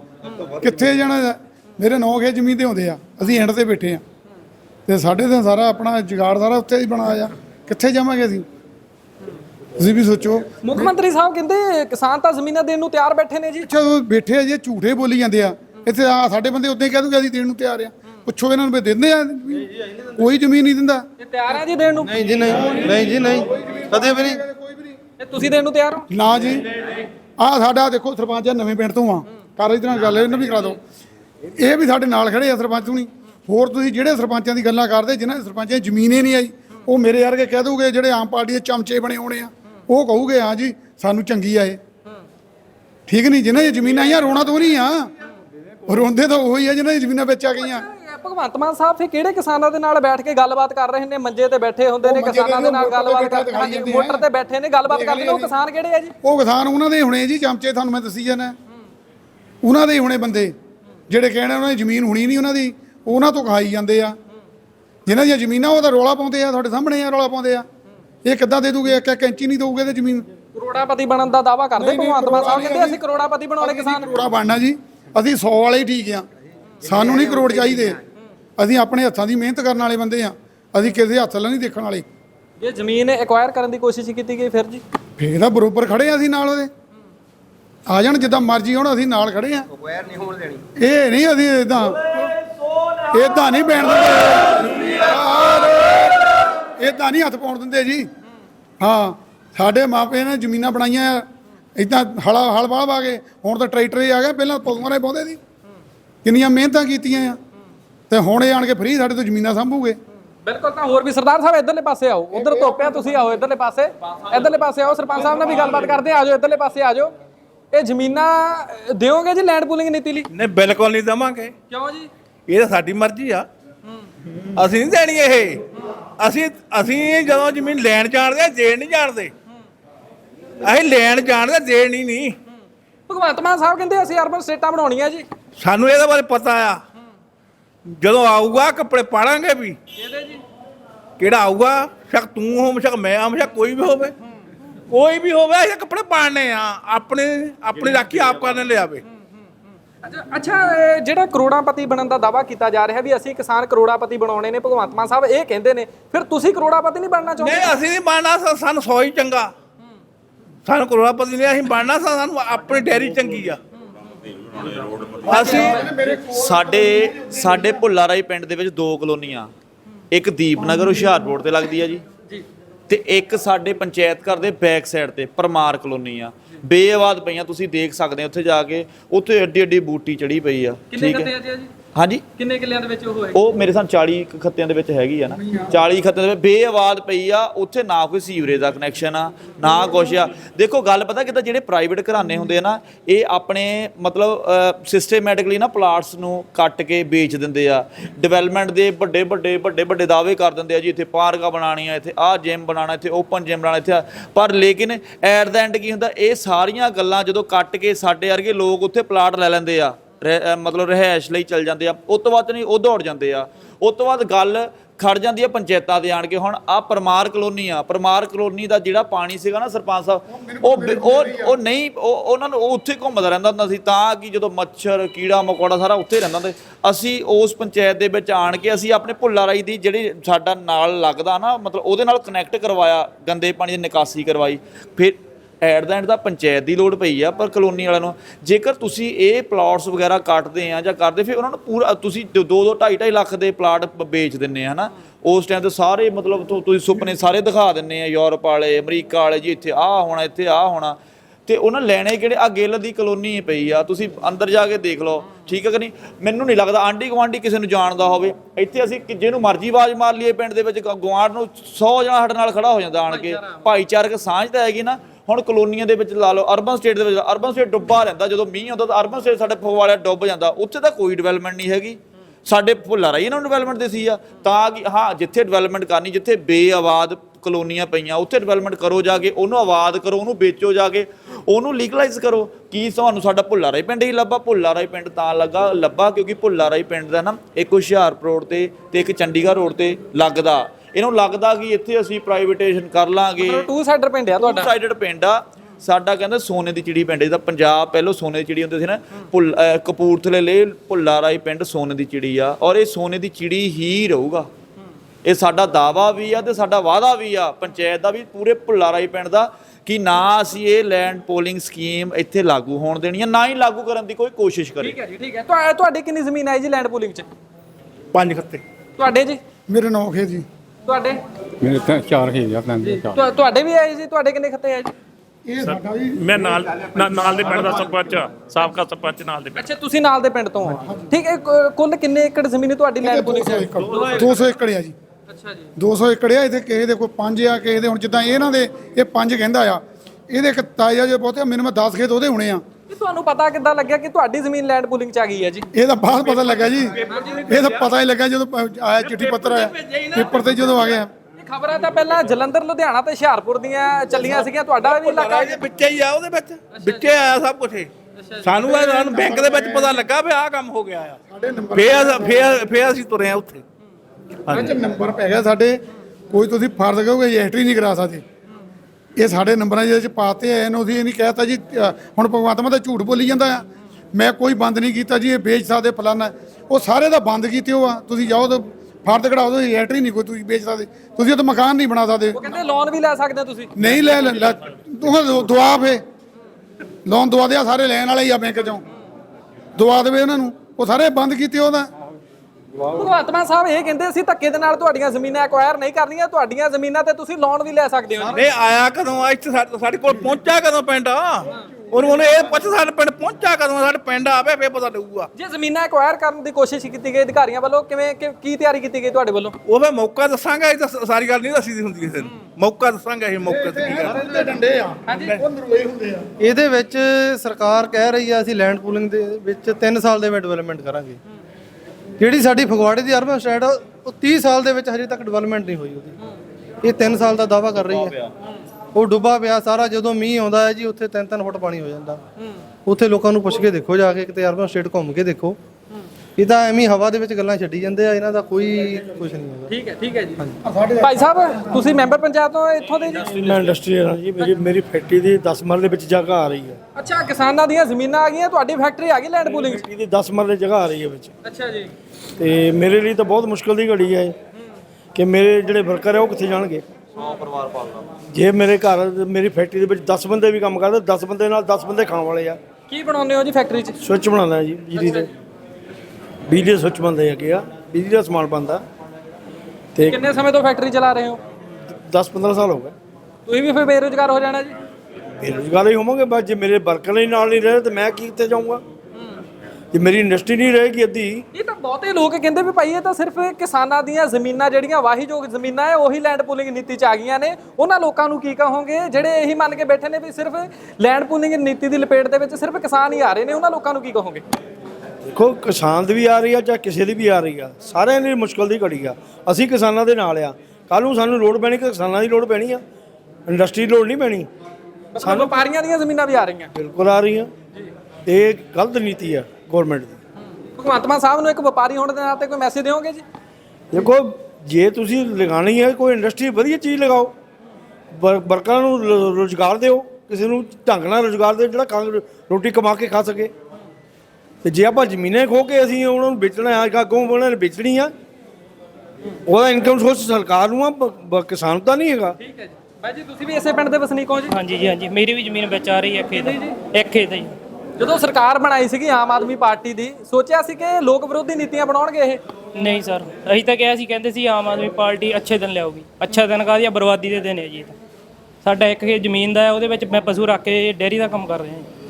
ਕਿੱਥੇ ਜਾਣਾ ਹੈ? ਮੇਰੇ ਨੌ ਖੇ ਜ਼ਮੀਨ ਤੇ ਹੁੰਦੇ ਆ। ਅਸੀਂ ਐਂਡ ਤੇ ਬੈਠੇ ਆ। ਤੇ ਸਾਡੇ ਤਾਂ ਸਾਰਾ ਆਪਣਾ ਜੁਗਾੜ ਸਾਰਾ ਉੱਤੇ ਹੀ ਬਣਾਇਆ। ਆ ਕਿੱਥੇ ਜਾਵਾਂਗੇ ਅਸੀਂ? ਤੁਸੀਂ ਵੀ ਸੋਚੋ। ਮੁੱਖ ਮੰਤਰੀ ਸਾਹਿਬ ਕਹਿੰਦੇ ਕਿਸਾਨ ਤਾਂ ਜ਼ਮੀਨਾਂ ਦੇਣ ਨੂੰ ਤਿਆਰ ਬੈਠੇ ਨੇ ਜੀ। ਜਦੋਂ ਬੈਠੇ ਆ ਜੀ ਝੂਠੇ ਬੋਲੀ ਜਾਂਦੇ ਆ। ਇੱਥੇ ਆ ਸਾਡੇ ਬੰਦੇ ਉਦਾਂ ਹੀ ਕਹਿ ਦੂਗੇ ਅਸੀਂ ਦੇਣ ਨੂੰ ਤਿਆਰ ਆ। ਪੁੱਛੋ ਇਹਨਾਂ ਨੂੰ ਵੀ ਦਿੰਦੇ ਆ? ਕੋਈ ਜ਼ਮੀਨ ਨਹੀਂ ਦਿੰਦਾ। ਇਹ ਤਿਆਰ ਆ ਜੀ ਦੇਣ ਨੂੰ? ਨਹੀਂ ਜੀ ਨਹੀਂ। ਨਹੀਂ ਜੀ ਨਹੀਂ। ਕਦੇ ਵੀ ਨਹੀਂ। ਇਹ ਤੁਸੀਂ ਦੇਣ ਨੂੰ ਤਿਆਰ ਹੋ? ਨਾ ਜੀ। ਆ ਸਾਡਾ ਦੇਖੋ ਸਰਪੰਚ ਆ ਨਵੇਂ ਪਿੰਡ ਤੋਂ ਆ। ਕਰ ਇਧਰ ਗੱਲ ਇਹਨੂੰ ਵੀ ਕਰਾ ਦਿਓ। ਇਹ ਵੀ ਸਾਡੇ ਨਾਲ ਖੜੇ ਆ ਸਰਪੰਚ ਹੁਣੀ। ਹੋਰ ਤੁਸੀਂ ਜਿਹੜੇ ਸਰਪੰਚਾਂ ਦੀ ਗੱਲਾਂ ਕਰਦੇ ਜਿਨ੍ਹਾਂ ਦੇ ਸਰਪੰਚਾਂ ਦੀ ਜ਼ਮੀਨ ਹੀ ਨਹੀਂ ਆਈ ਉਹ ਮੇਰੇ ਵਰਗੇ ਕਹਿ ਦੋਗੇ ਜਿਹੜੇ ਆਮ ਪਾਰਟੀ ਦੇ ਚਮਚੇ ਬਣੇ ਹੋਣੇ ਆ ਉਹ ਕਹੂਗੇ ਹਾਂ ਜੀ ਸਾਨੂੰ ਚੰਗੀ ਆ ਇਹ। ਠੀਕ ਨਹੀਂ ਜਿਨ੍ਹਾਂ ਦੀ ਜ਼ਮੀਨਾਂ ਆਈਆਂ ਰੋਣਾ ਤੋਂ ਨਹੀਂ ਆ। ਰੋਂਦੇ ਤਾਂ ਉਹੀ ਆ ਜਿਨ੍ਹਾਂ ਦੀ ਜ਼ਮੀਨਾਂ ਵਿੱਚ ਆ ਗਈਆਂ। ਭਗਵੰਤ ਮਾਨ ਸਾਹਿਬ ਫਿਰ ਕਿਹੜੇ ਕਿਸਾਨਾਂ ਦੇ ਨਾਲ ਬੈਠ ਕੇ ਗੱਲਬਾਤ ਕਰ ਰਹੇ ਨੇ? ਮੰਜੇ ਤੇ ਬੈਠੇ ਹੁੰਦੇ ਨੇ ਕਿਸਾਨਾਂ ਦੇ ਨਾਲ ਗੱਲਬਾਤ ਬੈਠੇ ਕਰ ਦਿਖਾਈ ਹਾਂਜੀ ਜਾਂਦੇ ਮੋਟਰ ਆ। ਤੇ ਬੈਠੇ ਨੇ ਗੱਲਬਾਤ ਕਰਦੇ ਨੇ। ਉਹ ਕਿਸਾਨ ਕਿਹੜੇ ਆ ਜੀ? ਉਹ ਕਿਸਾਨ ਉਹਨਾਂ ਦੇ ਹੁਣੇ ਜੀ ਚਮਚੇ ਤੁਹਾਨੂੰ ਮੈਂ ਦੱਸੀ ਜਾਣਾ ਉਹਨਾਂ ਦੇ ਹੁਣੇ ਬੰਦੇ ਜਿਹੜੇ ਕਹਿਣਾ ਉਹਨਾਂ ਦੀ ਜ਼ਮੀਨ ਹੁਣੀ ਨਹੀਂ ਉਹਨਾਂ ਦੀ ਉਹਨਾਂ ਤੋਂ ਖਾਈ ਜਾਂਦੇ ਆ। ਜਿਨ੍ਹਾਂ ਦੀਆਂ ਜ਼ਮੀਨਾਂ ਉਹ ਤਾਂ ਰੋਲਾ ਪਾਉਂਦੇ ਆ ਤੁਹਾਡੇ ਸਾਹਮਣੇ ਆ ਰੋਲਾ ਪਾਉਂਦੇ ਆ। ਇਹ ਕਿੱਦਾਂ ਦੇ ਦੂਗੇ ਇੱਕ ਇੱਕ ਇੰਚੀ ਨਹੀਂ ਦਊਗੇ ਤੇ ਜ਼ਮੀਨ? ਕਰੋੜਾਪਤੀ ਬਣਨ ਦਾ ਦਾਵਾ ਕਰਦੇ ਭਗਵੰਤ ਮਾਨ ਸਾਹਿਬ ਕਹਿੰਦੇ ਅਸੀਂ ਕਰੋੜਾਪਤੀ ਬਣਾਉਣੇ ਕਿਸਾਨ। ਕਰੋੜਾ ਬਣਨਾ ਜੀ। ਅਸੀਂ 100 ਵਾਲੇ ਹੀ ਠੀਕ ਆ। ਸਾਨੂੰ ਨਹੀਂ ਕਰੋੜ ਚਾਹੀਦੇ। ਅਸੀਂ ਆਪਣੇ ਹੱਥਾਂ ਦੀ ਮਿਹਨਤ ਕਰਨ ਵਾਲੇ ਬੰਦੇ ਆ। ਅਸੀਂ ਕਿਸੇ ਹੱਥ ਨਾਲ ਨਹੀਂ ਦੇਖਣ ਵਾਲੇ। ਜੇ ਜ਼ਮੀਨ ਐਕਵਾਇਰ ਕਰਨ ਦੀ ਕੋਸ਼ਿਸ਼ ਕੀਤੀ ਗਈ ਫਿਰ ਜੀ? ਫੇਰ ਤਾਂ ਬਰੋਬਰ ਖੜੇ ਆ ਅਸੀਂ ਨਾਲ ਉਹਦੇ। ਆ ਜਾਣ ਜਿੱਦਾਂ ਮਰਜ਼ੀ ਹੋਣ ਅਸੀਂ ਨਾਲ ਖੜੇ ਆ। ਅਕਵਾਇਰ ਨਹੀਂ ਹੋਣ ਦੇਣੀ। ਇਹ ਨਹੀਂ ਅਸੀਂ ਇਦਾਂ ਇਦਾਂ ਨਹੀਂ ਬੈਣ ਦਿੰਦੇ। ਇਦਾਂ ਨਹੀਂ ਹੱਥ ਪਾਉਣ ਦਿੰਦੇ ਜੀ। ਹਾਂ ਸਾਡੇ ਮਾਪੇ ਨੇ ਜ਼ਮੀਨਾਂ ਬਣਾਈਆਂ ਆ। ਇਦਾਂ ਹਲਾ ਹਲ ਵਾਹ ਵਾ ਕੇ ਹੁਣ ਤਾਂ ਟਰੈਕਟਰ ਹੀ ਆ ਗਏ ਪਹਿਲਾਂ ਪਸ਼ੂਆਂ ਨੇ ਪਾਉਂਦੇ ਸੀ। ਕਿੰਨੀਆਂ ਮਿਹਨਤਾਂ ਕੀਤੀਆਂ ਆ। ਤੇ ਹੁਣ ਇਹ ਆਣ ਕੇ ਫ੍ਰੀ ਸਾਡੇ ਤੋਂ ਜ਼ਮੀਨਾਂ ਸੰਭੂਗੇ। ਬਿਲਕੁਲ ਤਾਂ ਹੋਰ ਵੀ ਸਰਦਾਰ ਸਾਹਿਬ ਇਧਰਲੇ ਪਾਸੇ ਆਓ। ਉਧਰ ਤੋਪਿਆ ਤੁਸੀਂ ਆਓ ਇਧਰਲੇ ਪਾਸੇ। ਇਧਰਲੇ ਪਾਸੇ ਆਓ ਸਰਪੰਚ ਸਾਹਿਬ ਨਾਲ ਵੀ ਗੱਲਬਾਤ ਕਰਦੇ ਆ ਜਾਓ ਇਧਰਲੇ ਪਾਸੇ ਆ ਜਾਓ। ਇਹ ਜ਼ਮੀਨਾਂ ਦਿਓਗੇ ਜੀ ਲੈਂਡ ਪੂਲਿੰਗ ਨੀਤੀ ਲਈ? ਨਹੀਂ ਬਿਲਕੁਲ ਨਹੀਂ ਦਵਾਂਗੇ। ਕਿਉਂ ਜੀ? ਇਹ ਤਾਂ ਸਾਡੀ ਮਰਜ਼ੀ ਆ। ਅਸੀਂ ਨਹੀਂ ਦੇਣੀ ਇਹ। ਅਸੀਂ ਅਸੀਂ ਜਦੋਂ ਜ਼ਮੀਨ ਲੈਣ ਜਾਣਦੇ ਆ ਦੇਣ ਨਹੀਂ ਜਾਣਦੇ ਅਸੀਂ ਲੈਣ ਜਾਣਦੇ ਦੇਣ ਹੀ ਨਹੀਂ। ਭਗਵੰਤ ਮਾਨ ਸਾਹਿਬ ਕਹਿੰਦੇ ਅਸੀਂ ਅਰਬਨ ਸਟੇਟਾਂ ਬਣਾਉਣੀਆਂ ਜੀ। ਸਾਨੂੰ ਇਹਦੇ ਬਾਰੇ ਪਤਾ ਆ। ਜਦੋਂ ਆਊਗਾ ਕੱਪੜੇ ਪਾੜਾਂਗੇ ਵੀ। ਇਹਦੇ ਜੀ। ਕਿਹੜਾ ਆਊਗਾ? ਸ਼ੱਕ ਤੂੰ ਹੋਵੇਂ ਸ਼ੱਕ ਮੈਂ ਆਵਾਂ ਸ਼ੱਕ ਕੋਈ ਵੀ ਹੋਵੇ। ਕੋਈ ਵੀ ਹੋਵੇ ਇਹ ਕੱਪੜੇ ਪਾੜਨੇ ਆ। ਆਪਣੇ ਆਪਣੀ ਰਾਖੀ ਆਪ ਕਰਨ ਲਿਆਵੇ ਅੱਛਾ ਜਿਹੜਾ ਕਰੋੜਾਪਤੀ ਬਣਨ ਦਾ ਦਾਵਾ ਕੀਤਾ ਜਾ ਰਿਹਾ ਵੀ ਅਸੀਂ ਕਿਸਾਨ ਕਰੋੜਾਪਤੀ ਬਣਾਉਣੇ ਨੇ ਭਗਵੰਤ ਮਾਨ ਸਾਹਿਬ ਇਹ ਕਹਿੰਦੇ ਨੇ ਫਿਰ ਤੁਸੀਂ ਕਰੋੜਾਪਤੀ ਨਹੀਂ ਬਣਨਾ ਚਾਹੁੰਦੇ? ਨਹੀਂ ਅਸੀਂ ਨਹੀਂ ਬਣਨਾ ਸਾਨੂੰ ਸੌ ਹੀ ਚੰਗਾ। ਸਾਨੂੰ ਕਰੋੜਾਪਤੀ ਨਹੀਂ ਅਸੀਂ ਬਣਨਾ ਸਾਨੂੰ ਆਪਣੀ ਡੈਰੀ ਚੰਗੀ ਆ। ਅਸੀਂ ਸਾਡੇ ਸਾਡੇ ਭੁੱਲਾ ਰਾਈ ਪਿੰਡ ਦੇ ਵਿੱਚ ਦੋ ਕਲੋਨੀਆਂ। ਇੱਕ ਦੀਪਨਗਰ ਹੁਸ਼ਿਆਰਪੁਰ ਤੇ ਲੱਗਦੀ ਆ ਜੀ। ਤੇ ਇੱਕ ਸਾਡੇ ਪੰਚਾਇਤ ਘਰ ਦੇ ਬੈਕ ਸਾਈਡ ਤੇ ਪਰਮਾਰ ਕਲੋਨੀ ਆ। ਬੇਆਬਾਦ ਪਈਆਂ ਤੁਸੀਂ ਦੇਖ ਸਕਦੇ ਹੋ ਉੱਥੇ ਜਾ ਕੇ ਉੱਥੇ ਐਡੀ ਐਡੀ ਬੂਟੀ ਚੜੀ ਪਈ ਆ। ਕਿੰਨੇ ਖੱਤੇ ਆ ਜੀ ਜੀ ਹਾਂਜੀ? ਕਿੰਨੇ ਕਿੱਲਿਆਂ ਦੇ ਵਿੱਚ ਉਹ ਹੈ ਉਹ ਮੇਰੇ ਸਾਹ 40 ਕੁ ਖੱਤਿਆਂ ਦੇ ਵਿੱਚ ਹੈਗੀ ਆ ਨਾ। 40 ਖੱਤਿਆਂ ਦੇ ਵਿੱਚ ਬੇਆਬਾਦ ਪਈ ਆ ਉੱਥੇ ਨਾ ਕੋਈ ਸੀਵਰੇਜ ਦਾ ਕਨੈਕਸ਼ਨ ਆ ਨਾ ਕੁਛ ਆ। ਦੇਖੋ ਗੱਲ ਪਤਾ ਕਿਦਾਂ ਜਿਹੜੇ ਪ੍ਰਾਈਵੇਟ ਘਰਾਣੇ ਹੁੰਦੇ ਆ ਨਾ ਇਹ ਆਪਣੇ ਮਤਲਬ ਸਿਸਟੇਮੈਟਿਕਲੀ ਨਾ ਪਲਾਟਸ ਨੂੰ ਕੱਟ ਕੇ ਵੇਚ ਦਿੰਦੇ ਆ। ਡਿਵੈਲਪਮੈਂਟ ਦੇ ਵੱਡੇ ਵੱਡੇ ਵੱਡੇ ਵੱਡੇ ਦਾਅਵੇ ਕਰ ਦਿੰਦੇ ਆ ਜੀ ਇੱਥੇ ਪਾਰਕਾਂ ਬਣਾਉਣੀਆਂ ਇੱਥੇ ਆਹ ਜਿਮ ਬਣਾਉਣਾ ਇੱਥੇ ਓਪਨ ਜਿਮ ਬਣਾਉਣਾ ਇੱਥੇ। ਪਰ ਲੇਕਿਨ ਐਟ ਦਾ ਐਂਡ ਕੀ ਹੁੰਦਾ ਇਹ ਸਾਰੀਆਂ ਗੱਲਾਂ ਜਦੋਂ ਕੱਟ ਕੇ ਸਾਡੇ ਵਰਗੇ ਲੋਕ ਉੱਥੇ ਪਲਾਟ ਲੈ ਲੈਂਦੇ ਆ। ਰਹਿ- ਮਤਲਬ ਰਹਿائش ਲਈ ਚੱਲ ਜਾਂਦੇ ਆ। ਉਸ ਤੋਂ ਬਾਅਦ ਨਹੀਂ ਉਹ ਦੌੜ ਜਾਂਦੇ ਆ। ਉਸ ਤੋਂ ਬਾਅਦ ਗੱਲ ਖੜ ਜਾਂਦੀ ਆ ਪੰਚਾਇਤਾਂ ਦੇ ਆਣ ਕੇ। ਹੁਣ ਆ ਪਰਮਾਰ ਕਲੋਨੀ ਆ। ਪਰਮਾਰ ਕਲੋਨੀ ਦਾ ਜਿਹੜਾ ਪਾਣੀ ਸੀਗਾ ਨਾ ਸਰਪੰਚ ਸਾਹਿਬ ਉਹ ਉਹ ਨਹੀਂ ਉਹ ਉਹਨਾਂ ਨੂੰ ਉਹ ਉੱਥੇ ਘੁੰਮਦਾ ਰਹਿੰਦਾ ਹੁੰਦਾ ਸੀ। ਤਾਂ ਕਿ ਜਦੋਂ ਮੱਛਰ ਕੀੜਾ ਮਕੌੜਾ ਸਾਰਾ ਉੱਥੇ ਰਹਿੰਦਾ ਹੁੰਦਾ ਅਸੀਂ ਉਸ ਪੰਚਾਇਤ ਦੇ ਵਿੱਚ ਆਣ ਕੇ ਅਸੀਂ ਆਪਣੇ ਭੁੱਲਾ ਰਾਈ ਦੀ ਜਿਹੜੀ ਸਾਡਾ ਨਾਲ ਲੱਗਦਾ ਨਾ ਮਤਲਬ ਉਹਦੇ ਨਾਲ ਕਨੈਕਟ ਕਰਵਾਇਆ ਗੰਦੇ ਪਾਣੀ ਦੀ ਨਿਕਾਸੀ ਕਰਵਾਈ। ਫਿਰ at the end the panchayat ਦੀ ਲੋੜ ਪਈ ਆ ਪਰ ਕਲੋਨੀ ਵਾਲਿਆਂ ਨੂੰ ਜੇਕਰ ਤੁਸੀਂ ਇਹ ਪਲਾਟਸ ਵਗੈਰਾ ਕੱਟਦੇ ਆ ਜਾਂ ਕਰਦੇ ਫਿਰ ਉਹਨਾਂ ਨੂੰ ਪੂਰਾ ਤੁਸੀਂ 2 2 2.5 2.5 ਲੱਖ ਦੇ ਪਲਾਟ ਵੇਚ ਦਿੰਨੇ ਆ ਹਨਾ? ਉਸ ਟਾਈਮ ਤੇ ਸਾਰੇ ਮਤਲਬ ਤੁ- ਤੁਸੀਂ ਸੁਪਨੇ ਸਾਰੇ ਦਿਖਾ ਦਿੰਨੇ ਆ ਯੂਰਪ ਵਾਲੇ ਅਮਰੀਕਾ ਵਾਲੇ ਜੀ ਇੱਥੇ ਆਹ ਹੋਣਾ ਇੱਥੇ ਆਹ ਹੋਣਾ। ਤੇ ਉਹਨਾਂ ਲੈਣੇ ਕਿਹੜੇ? ਆ ਗਿੱਲ ਦੀ ਕਲੋਨੀ ਪਈ ਆ ਤੁਸੀਂ ਅੰਦਰ ਜਾ ਕੇ ਦੇਖ ਲਓ ਠੀਕ ਹੈ ਕਿ ਨਹੀਂ? ਮੈਨੂੰ ਨਹੀਂ ਲੱਗਦਾ ਆਂਢੀ ਗੁਆਂਢੀ ਕਿਸੇ ਨੂੰ ਜਾਣਦਾ ਹੋਵੇ। ਇੱਥੇ ਅਸੀਂ ਜਿਹਨੂੰ ਮਰਜ਼ੀ ਆਵਾਜ਼ ਮਾਰ ਲਈਏ ਪਿੰਡ ਦੇ ਵਿੱਚ ਗ- ਗੁਆਂਢ ਨੂੰ 100 ਜਣਾ ਸਾਡੇ ਨਾਲ ਖੜਾ ਹੋ ਜਾਂਦਾ ਆਣ ਕੇ। ਭਾਈਚਾਰਕ ਸਾਂਝ ਤਾਂ ਹੈਗੀ ਨਾ। ਹੁਣ ਕਲੋਨੀਆਂ ਦੇ ਵਿੱਚ ਲਾ ਲਓ ਅਰਬਨ ਸਟੇਟ ਦੇ ਵਿੱਚ ਅਰਬਨ ਸਟੇਟ ਡੁੱਬਾ ਰਹਿੰਦਾ, ਜਦੋਂ ਮੀਂਹ ਆਉਂਦਾ ਤਾਂ ਅਰਬਨ ਸਟੇਟ ਸਾਡੇ ਫਗਵਾੜਾ ਡੁੱਬ ਜਾਂਦਾ। ਉੱਥੇ ਤਾਂ ਕੋਈ ਡਿਵੈਲਪਮੈਂਟ ਨਹੀਂ ਹੈਗੀ। ਸਾਡੇ ਭੁੱਲਾ ਰਹੀ ਇਹਨਾਂ ਨੂੰ ਡਿਵੈਲਪਮੈਂਟ ਦੇ ਸੀ ਆ। ਤਾਂ ਕਿ, ਹਾਂ, ਜਿੱਥੇ ਡਿਵੈਲਪਮੈਂਟ ਕਰਨੀ, ਜਿੱਥੇ ਬੇਆਬਾਦ ਕਲੋਨੀਆਂ ਪਈਆਂ, ਉੱਥੇ ਡਿਵੈਲਪਮੈਂਟ ਕਰੋ ਜਾ ਕੇ, ਉਹਨੂੰ ਆਬਾਦ ਕਰੋ, ਉਹਨੂੰ ਵੇਚੋ ਜਾ ਕੇ, ਉਹਨੂੰ ਲੀਗਲਾਈਜ਼ ਕਰੋ। ਕੀ ਤੁਹਾਨੂੰ ਸਾਡਾ ਭੁੱਲਾ ਰਾਈ ਪਿੰਡ ਹੀ ਲੱਭਾ? ਭੁੱਲਾ ਰਾਈ ਪਿੰਡ ਤਾਂ ਲੱਗਾ, ਲੱਭਾ, ਕਿਉਂਕਿ ਭੁੱਲਾ ਰਾਈ ਪਿੰਡ ਦਾ ਨਾ ਇੱਕ ਹੁਸ਼ਿਆਰਪੁਰ ਰੋਡ ਤੇ ਤੇ ਇੱਕ ਚੰਡੀਗੜ੍ਹ ਰੋਡ ਤੇ ਲੱਗਦਾ। ਇਹਨੂੰ ਲੱਗਦਾ ਕਿ ਇੱਥੇ ਅਸੀਂ ਪ੍ਰਾਈਵੇਟੇਸ਼ਨ ਕਰ ਲਾਂਗੇ। ਟੂ ਸਾਈਡਰ ਪਿੰਡ ਆ ਤੁਹਾਡਾ। ਸਾਈਡਡ ਪਿੰਡ ਆ। ਸਾਡਾ ਕਹਿੰਦਾ ਸੋਨੇ ਦੀ ਚਿੜੀ ਪਿੰਡ ਜਿਹਦਾ ਪੰਜਾਬ ਪਹਿਲਾਂ ਸੋਨੇ ਦੀ ਚਿੜੀ ਹੁੰਦੀ ਸੀ ਨਾ ਭੁੱਲ ਅਹ ਕਪੂਰਥਲੇ ਲੈ ਭੁੱਲਾ ਰਾਈ ਪਿੰਡ ਸੋਨੇ ਦੀ ਚਿੜੀ ਆ। ਔਰ ਇਹ ਸੋਨੇ ਦੀ ਚਿੜੀ ਹੀ ਰਹੂਗਾ। ਇਹ ਸਾਡਾ ਦਾਵਾ ਵੀ ਆ ਤੇ ਸਾਡਾ ਵਾਅਦਾ ਵੀ ਆ ਪੰਚਾਇਤ ਦਾ ਵੀ ਪੂਰੇ ਭੁੱਲਾ ਰਾਈ ਪਿੰਡ ਦਾ ਕਿ ਨਾ ਅਸੀਂ ਇਹ ਲੈਂਡ ਪੋਲਿੰਗ ਸਕੀਮ ਇੱਥੇ ਲਾਗੂ ਹੋਣ ਦੇਣੀ ਆ ਨਾ ਹੀ ਲਾਗੂ ਕਰਨ ਦੀ ਕੋਈ ਕੋਸ਼ਿਸ਼ ਕਰੇ। ਠੀਕ ਹੈ ਜੀ ਠੀਕ ਹੈ। ਤੁਹਾ- ਤੁਹਾਡੀ ਕਿੰਨੀ ਜ਼ਮੀਨ ਹੈ ਜੀ ਲੈਂਡ ਪੂਲਿੰਗ 'ਚ? ਪੰਜ ਖੱਤੇ। ਤੁਹਾਡੇ ਜੀ? ਮੇਰੇ ਨੌ ਖੇ ਜੀ। ਤੁਹਾਡੇ? ਮੇਰੇ ਤਾਂ ਚਾਰ ਹੀ ਆ ਪੈਂਦੇ ਜੀ ਤੁਹਾ- ਤੁਹਾਡੇ ਵੀ ਆਏ ਜੀ ਤੁਹਾਡੇ ਕਿੰਨੇ ਖੱਤੇ ਆ ਜੀ ਇਹ ਸਾਡਾ ਜੀ ਮੈਂ ਨਾਲ ਨਾ- ਨਾਲ ਦੇ ਪਿੰਡ ਦਾ ਸਰਪੰਚ ਆ, ਸਾਬਕਾ ਸਰਪੰਚ ਨਾਲ ਦੇ ਪਿੰਡ। ਅੱਛਾ ਤੁਸੀਂ ਨਾਲ ਦੇ ਪਿੰਡ ਤੋਂ ਹੋ। ਠੀਕ ਹੈ ਕੁ- ਕੁੱਲ ਕਿੰਨੇ ਏਕੜ ਜ਼ਮੀਨ ਹੈ ਤੁਹਾਡੀ? ਲੈਂਡ ਪੂਲਿੰਗ 'ਚ 200 ਏਕੜ ਆ ਜੀ। ਅੱਛਾ ਜੀ। 200 ਏਕੜ ਆ ਇਹਦੇ ਕਿਸੇ ਦੇ ਕੋਈ 5 ਆ ਕਿਸੇ ਦੇ ਹੁਣ ਜਿੱਦਾਂ ਇਹਨਾਂ ਦੇ ਇਹ 5 ਕਹਿੰਦਾ ਆ। ਇਹਦੇ ਇੱਕ ਤਾਇਆ ਜੇ ਬਹੁਤੇ ਮੈਨੂੰ ਮੈਂ 10 ਖੇਤ ਉਹਦੇ ਹੋਣੇ ਆ। ਇਹ ਤੁਹਾਨੂੰ ਪਤਾ ਕਿੱਦਾਂ ਲੱਗਿਆ ਕਿ ਤੁਹਾਡੀ ਜ਼ਮੀਨ ਲੈਂਡ ਪੂਲਿੰਗ 'ਚ ਆ ਗਈ ਹੈ ਜੀ? ਇਹ ਤਾਂ ਬਾਅਦ ਪਤਾ ਲੱਗਾ ਜੀ। ਇਹ ਤਾਂ ਪਤਾ ਹੀ ਲੱਗਾ ਜਦੋਂ ਪ- ਆਇਆ ਚਿੱਠੀ ਪੱਤਰ ਆਇਆ। ਪੇਪਰ ਤੇ ਜਦੋਂ ਆ ਗਿਆ। ਇਹ ਖਬਰਾਂ ਤਾਂ ਪਹਿਲਾਂ ਜਲੰਧਰ ਲੁਧਿਆਣਾ ਤੇ ਹੁਸ਼ਿਆਰਪੁਰ ਦੀਆਂ ਚੱਲੀਆਂ ਸੀਗੀਆਂ। ਤੁਹਾਡਾ ਵੀ ਇਲਾਕਾ ਇਹਦੇ ਵਿੱਚ ਹੀ ਆ ਉਹਦੇ ਵਿੱਚ। ਵਿੱਚੇ ਆਇਆ ਸਭ ਕੁਝ ਸਾਨੂੰ ਇਹ ਸਾਨੂੰ ਬੈਂਕ ਦੇ ਵਿੱਚ ਪਤਾ ਲੱਗਾ ਵੀ ਆਹ ਕੰਮ ਹੋ ਗਿਆ ਆ। ਫੇਰ ਫੇਰ ਫੇਰ ਅਸੀਂ ਤੁਰੇ ਆ ਉੱਥੇ। ਵਿੱਚ ਨੰਬਰ ਪੈ ਗਿਆ ਸਾਡੇ। ਕੋਈ ਤੁਸੀਂ ਫਰਜ਼ ਕਹੋਗੇ ਰਜਿਸਟਰੀ ਨਹੀਂ ਕਰਾ ਸਕਦੇ। ਇਹ ਸਾਡੇ ਨੰਬਰਾਂ ਜਿਹਦੇ ਚ ਪਾਤੇ ਐ ਇਹਨੂੰ ਅਸੀਂ ਇਹ ਨਹੀਂ ਕਹਿਤਾ ਜੀ ਅ, ਹੁਣ ਭਗਵੰਤ ਮਾਨ ਤਾਂ ਝੂਠ ਬੋਲੀ ਜਾਂਦਾ ਆ। ਮੈਂ ਕੋਈ ਬੰਦ ਨਹੀਂ ਕੀਤਾ ਜੀ ਇਹ ਵੇਚ ਸਕਦੇ ਫਲਾਨਾ ਉਹ ਸਾਰੇ ਦਾ ਬੰਦ ਕੀਤੇ ਹੋ ਆ। ਤੁਸੀਂ ਜਾਓ ਤਾਂ ਫਰਜ਼ ਕਢਾਓ ਤਾਂ ਰਜਿਸਟਰੀ ਨਹੀਂ ਕੋਈ ਤੁਸੀਂ ਵੇਚ ਸਕਦੇ। ਤੁਸੀਂ ਉਹ ਤਾਂ ਮਕਾਨ ਨਹੀਂ ਬਣਾ ਸਕਦੇ। ਉਹ ਕਹਿੰਦੇ ਲੋਨ ਵੀ ਲੈ ਸਕਦੇ ਹੋ ਤੁਸੀਂ। ਨਹੀਂ ਲੈ ਲੈ ਲੈ, ਤੂੰ ਦੁਆ ਫੇ। ਲੋਨ ਦਵਾ ਦਿਆ ਸਾਰੇ ਲੈਣ ਵਾਲੇ ਹੀ ਆ ਬੈਂਕ ਚੋਂ। ਦਵਾ ਦੇਵੇ ਉਹਨਾਂ ਨੂੰ। ਉਹ ਸਾਰੇ ਬੰਦ ਕੀਤੇ ਉਹਦਾ। ਭਗਵੰਤ ਮਾਨ ਸਾਹਿਬ ਇਹ ਕਹਿੰਦੇ ਅਸੀਂ ਧੱਕੇ ਦੇ ਨਾਲ ਤੁਹਾਡੀਆਂ ਜ਼ਮੀਨਾਂ ਐਕਵਾਇਰ ਨਹੀਂ ਕਰਨੀਆਂ ਤੁਹਾਡੀਆਂ ਜ਼ਮੀਨਾਂ ਤੇ ਤੁਸੀਂ ਲੋਨ ਵੀ ਲੈ ਸਕਦੇ ਹੋ। ਨਹੀਂ ਆਇਆ ਕਦੋਂ? ਆ ਇੱਥੇ ਸਾਡੇ ਕੋਲ ਪਹੁੰਚਿਆ ਕਦੋਂ ਪਿੰਡ? ਉਹਨੂੰ ਉਹਨੇ ਇਹ ਪੁੱਛ ਸਾਡੇ ਪਿੰਡ ਪਹੁੰਚਿਆ ਕਦੋਂ? ਸਾਡੇ ਪਿੰਡ ਆਵੇ ਫੇਰ ਪਤਾ ਲੱਗੂਗਾ। ਜੇ ਜ਼ਮੀਨਾਂ ਐਕਵਾਇਰ ਕਰਨ ਦੀ ਕੋਸ਼ਿਸ਼ ਕੀਤੀ ਗਈ ਅਧਿਕਾਰੀਆਂ ਵੱਲੋਂ ਕਿਵੇਂ ਕਿ- ਤਿਆਰੀ ਕੀਤੀ ਗਈ ਤੁਹਾਡੇ ਵੱਲੋਂ? ਉਹ ਫੇ ਮੌਕਾ ਦੱਸਾਂਗਾ ਇਹ ਤਾਂ ਸ- ਸਾਰੀ ਗੱਲ ਨਹੀਂ ਦੱਸੀ ਦੀ ਹੁੰਦੀ ਕਿਸੇ ਨੂੰ। ਮੌਕਾ ਦੱਸਾਂਗਾ ਇਹ ਮੌਕੇ ਤੇ ਕੀ ਕਰਨਾ। ਤੇ ਡੰਡੇ ਆ। ਉਹ ਨਰੋਏ ਹੁੰਦੇ ਆ। ਇਹਦੇ ਵਿੱਚ ਸਰਕਾਰ ਕਹਿ ਰਹੀ ਆ ਅਸੀਂ ਲੈਂਡ ਪੂਲਿੰਗ ਦੇ ਵਿੱਚ 3 ਸਾਲ ਦੇ ਵਿੱਚ ਡਿਵੈਲਪਮੈਂਟ ਕਰਾਂਗੇ। ਜਿਹੜੀ ਸਾਡੀ ਫਗਵਾੜੇ ਦੀ ਅਰਬਨ ਸਟੇਟ ਆ ਉਹ 30 ਸਾਲ ਦੇ ਵਿੱਚ ਹਜੇ ਤੱਕ ਡਿਵੈਲਪਮੈਂਟ ਨਹੀਂ ਹੋਈ ਉਹਦੀ। ਇਹ 3 ਸਾਲ ਦਾ ਦਾਵਾ ਕਰ ਰਹੀ ਹੈ। ਉਹ ਡੁੱਬਾ ਪਿਆ ਸਾਰਾ ਜਦੋਂ ਮੀਂਹ ਆਉਂਦਾ ਹੈ ਜੀ ਉੱਥੇ 3-3 ਫੁੱਟ ਪਾਣੀ ਹੋ ਜਾਂਦਾ। ਉੱਥੇ ਲੋਕਾਂ ਨੂੰ ਪੁੱਛ ਕੇ ਦੇਖੋ ਜਾ ਕੇ ਕਿਤੇ ਅਰਬਨ ਸਟੇਟ ਘੁੰਮ ਕੇ ਦੇਖੋ। ਇਹ ਤਾਂ ਐਵੇਂ ਹੀ ਹਵਾ ਦੇ ਵਿੱਚ ਗੱਲਾਂ ਛੱਡੀ ਜਾਂਦੇ ਆ ਇਹਨਾਂ ਦਾ ਕੋਈ ਕੁਝ ਨਹੀਂ ਹੈਗਾ। ਠੀਕ ਹੈ ਠੀਕ ਹੈ ਜੀ। ਭਾਈ ਸਾਹਿਬ ਤੁਸੀਂ ਮੈਂਬਰ ਪੰਚਾਇਤ ਤੋਂ ਇੱਥੋਂ ਦੇ ਜੀ? ਮੈਂ ਇੰਡਸਟਰੀਅਲ ਹਾਂ ਜੀ ਮੇਰੀ ਮੇਰੀ ਫੈਕਟਰੀ ਦੀ 10 ਮਰਲੇ ਵਿੱਚ ਜਗ੍ਹਾ ਆ ਰਹੀ ਹੈ। ਅੱਛਾ ਕਿਸਾਨਾਂ ਦੀਆਂ ਜ਼ਮੀਨਾਂ ਆ ਗਈਆਂ ਤੁਹਾਡੀ ਫੈਕਟਰੀ ਆ ਗਈ ਲੈਂਡ ਪੂਲਿੰਗ ਫੈਕਟਰੀ ਦੀ 10 ਮਰਲੇ ਜਗ੍ਹਾ ਆ ਰਹੀ ਹੈ ਵਿੱਚ। ਅੱਛਾ ਜੀ। ਤੇ ਮੇਰੇ ਲਈ ਤਾਂ ਬਹੁਤ ਮੁਸ਼ਕਲ ਦੀ ਘੜੀ ਹੈ ਕਿ ਮੇਰੇ ਜਿਹੜੇ ਵਰਕਰ ਹੈ ਉਹ ਕਿੱਥੇ ਜਾਣਗੇ? ਜੇ ਮੇਰੇ ਘਰ ਮੇਰੀ ਫੈਕਟਰੀ ਦੇ ਵਿੱਚ 10 ਬੰਦੇ ਵੀ ਕੰਮ ਕਰਦੇ 10 ਬੰਦੇ ਨਾਲ 10 ਬੰਦੇ ਖਾਣ ਵਾਲੇ ਆ। ਕੀ ਬਣਾਉਂਦੇ ਹੋ ਜੀ ਫੈਕਟਰੀ 'ਚ? ਸਵਿੱਚ ਬਣਾਉਂਦਾ ਜੀ ਬਿਜਲੀ ਦੇ। ਬਿਜਲੀ ਦੇ ਬਣਦੇ ਹੈਗੇ ਆ। ਬਿਜਲੀ ਦਾ ਸਮਾਨ ਬਣਦਾ ਤੇ ਕਿੰਨੇ ਸਮੇਂ ਤੋਂ ਫੈਕਟਰੀ ਚਲਾ ਰਹੇ ਹੋ? 10 15 ਸਾਲ ਹੋ ਗਏ। ਤੁਸੀਂ ਵੀ ਫਿਰ ਬੇਰੁਜ਼ਗਾਰ ਹੋ ਜਾਣਾ ਜੀ। ਬੇਰੁਜ਼ਗਾਰ ਹੀ ਹੋਵਾਂਗੇ ਬਸ ਜੇ ਮੇਰੇ ਵਰਕਰ ਹੀ ਨਾਲ ਨਹੀਂ ਰਹੇ ਤੇ ਮੈਂ ਕੀ ਕਿੱਥੇ ਜਾਊਂਗਾ? ਜੇ ਮੇਰੀ ਇੰਡਸਟਰੀ ਨਹੀਂ ਰਹੇਗੀ ਅੱਧੀ। ਇਹ ਤਾਂ ਬਹੁਤੇ ਲੋਕ ਕਹਿੰਦੇ ਵੀ ਭਾਈ ਇਹ ਤਾਂ ਸਿਰਫ ਕਿਸਾਨਾਂ ਦੀਆਂ ਜ਼ਮੀਨਾਂ ਜਿਹੜੀਆਂ ਵਾਹੀਯੋਗ ਜ਼ਮੀਨਾਂ ਹੈ ਉਹੀ ਲੈਂਡ ਪੂਲਿੰਗ ਨੀਤੀ ਚ ਆ ਗਈਆਂ ਨੇ। ਉਹਨਾਂ ਲੋਕਾਂ ਨੂੰ ਕੀ ਕਹੋਗੇ? ਜਿਹੜੇ ਇਹੀ ਮੰਨ ਕੇ ਬੈਠੇ ਨੇ ਵੀ ਸਿਰਫ ਲੈਂਡ ਪੂਲਿੰਗ ਨੀਤੀ ਦੀ ਲਪੇਟ ਦੇ ਵਿੱਚ ਸਿਰਫ ਕਿਸਾਨ ਹੀ ਆ ਰਹੇ ਨੇ ਉਹਨਾਂ ਲੋਕਾਂ ਨੂੰ ਕੀ ਕਹੋਗੇ? ਦੇਖੋ ਕਿਸਾਨ ਦੀ ਵੀ ਆ ਰਹੀ ਆ ਜਾਂ ਕਿਸੇ ਦੀ ਵੀ ਆ ਰਹੀ ਆ ਸਾਰਿਆਂ ਦੀ ਮੁਸ਼ਕਲ ਦੀ ਘੜੀ ਆ। ਅਸੀਂ ਕਿਸਾਨਾਂ ਦੇ ਨਾਲ ਆ। ਕੱਲ ਨੂੰ ਸਾਨੂੰ ਲੋੜ ਪੈਣੀ ਕਿ ਕਿਸਾਨਾਂ ਦੀ ਲੋੜ ਪੈਣੀ ਆ। ਇੰਡਸਟਰੀ ਦੀ ਲੋੜ ਨਹੀਂ ਪੈਣੀ। ਸਾਨੂੰ ਵਪਾਰੀਆਂ ਦੀਆਂ ਜ਼ਮੀਨਾਂ ਵੀ ਆ ਰਹੀਆਂ। ਬਿਲਕੁਲ ਆ ਰਹੀ ਆ ਇਹ ਗਲਤ ਨੀਤੀ ਆ ਗਵਰਨਮੈਂਟ ਦੀ। ਭਗਵੰਤ ਮਾਨ ਸਾਹਿਬ ਨੂੰ ਇੱਕ ਵਪਾਰੀ ਹੋਣ ਦੇ ਨਾਤੇ ਕੋਈ ਮੈਸੇਜ ਦਿਓਗੇ ਜੀ? ਦੇਖੋ ਜੇ ਤੁਸੀਂ ਲਗਾਣੀ ਹੈ ਕੋਈ ਇੰਡਸਟਰੀ ਵਧੀਆ ਚੀਜ਼ ਲਗਾਓ ਵਰ- ਵਰਕਰਾਂ ਨੂੰ ਰੁਜ਼ਗਾਰ ਦਿਓ ਕਿਸੇ ਨੂੰ ਢੰਗ ਨਾਲ ਰੁਜ਼ਗਾਰ ਦਿਓ ਜਿਹੜਾ ਰੋਟੀ ਕਮਾ ਕੇ ਖਾ ਸਕੇ। ਤੇ ਜੇ ਆਪਾਂ ਜ਼ਮੀਨਾਂ ਖੋ ਕੇ ਅਸੀਂ ਉਹਨਾਂ ਨੂੰ ਵੇਚਣਾ ਆ ਅੱਗੋਂ ਉਹਨਾਂ ਨੇ ਵੇਚਣੀ ਆ? ਉਹਦਾ ਇਨਕਮ ਸੋਰਸ ਸਰਕਾਰ ਨੂੰ ਆ ਕਿਸਾਨ ਤਾਂ ਨਹੀਂ ਹੈਗਾ। ਠੀਕ ਹੈ ਜੀ। ਬਾਈ ਜੀ ਤੁਸੀਂ ਵੀ ਇਸੇ ਪਿੰਡ ਦੇ ਵਸਨੀਕ ਹੋ ਜੀ? ਹਾਂਜੀ ਜੀ ਹਾਂਜੀ। ਮੇਰੀ ਵੀ ਜ਼ਮੀਨ ਵਿੱਚ ਆ ਰਹੀ ਹੈ ਖੇਤ। ਇੱਕ ਖੇਤ ਹੈ ਜੀ। ਜਦੋਂ ਸਰਕਾਰ ਬਣਾਈ ਸੀਗੀ ਆਮ ਆਦਮੀ ਪਾਰਟੀ ਦੀ ਸੋਚਿਆ ਸੀ ਕਿ ਲੋਕ ਵਿਰੋਧੀ ਨੀਤੀਆਂ ਬਣਾਉਣਗੇ ਇਹ? ਨਹੀਂ ਸਰ ਅਸੀਂ ਤਾਂ ਕਿਹਾ ਸੀ ਕਹਿੰਦੇ ਸੀ ਆਮ ਆਦਮੀ ਪਾਰਟੀ ਅੱਛੇ ਦਿਨ ਲਿਆਊਗੀ। ਅੱਛਾ ਦਿਨ ਕਾਹਦੀ ਆ? ਬਰਬਾਦੀ ਦੇ ਦਿਨ ਹੈ ਜੀ ਇਹ ਤਾਂ। ਸਾਡਾ ਇੱਕ ਖੇਤ ਜ਼ਮੀਨ ਦਾ ਹੈ ਉਹਦੇ ਵਿੱਚ ਮੈਂ ਪਸ਼ੂ ਰੱਖ ਕੇ ਡੇਅਰੀ ਦਾ ਕੰਮ ਕਰ ਰਿਹਾ ਜੀ।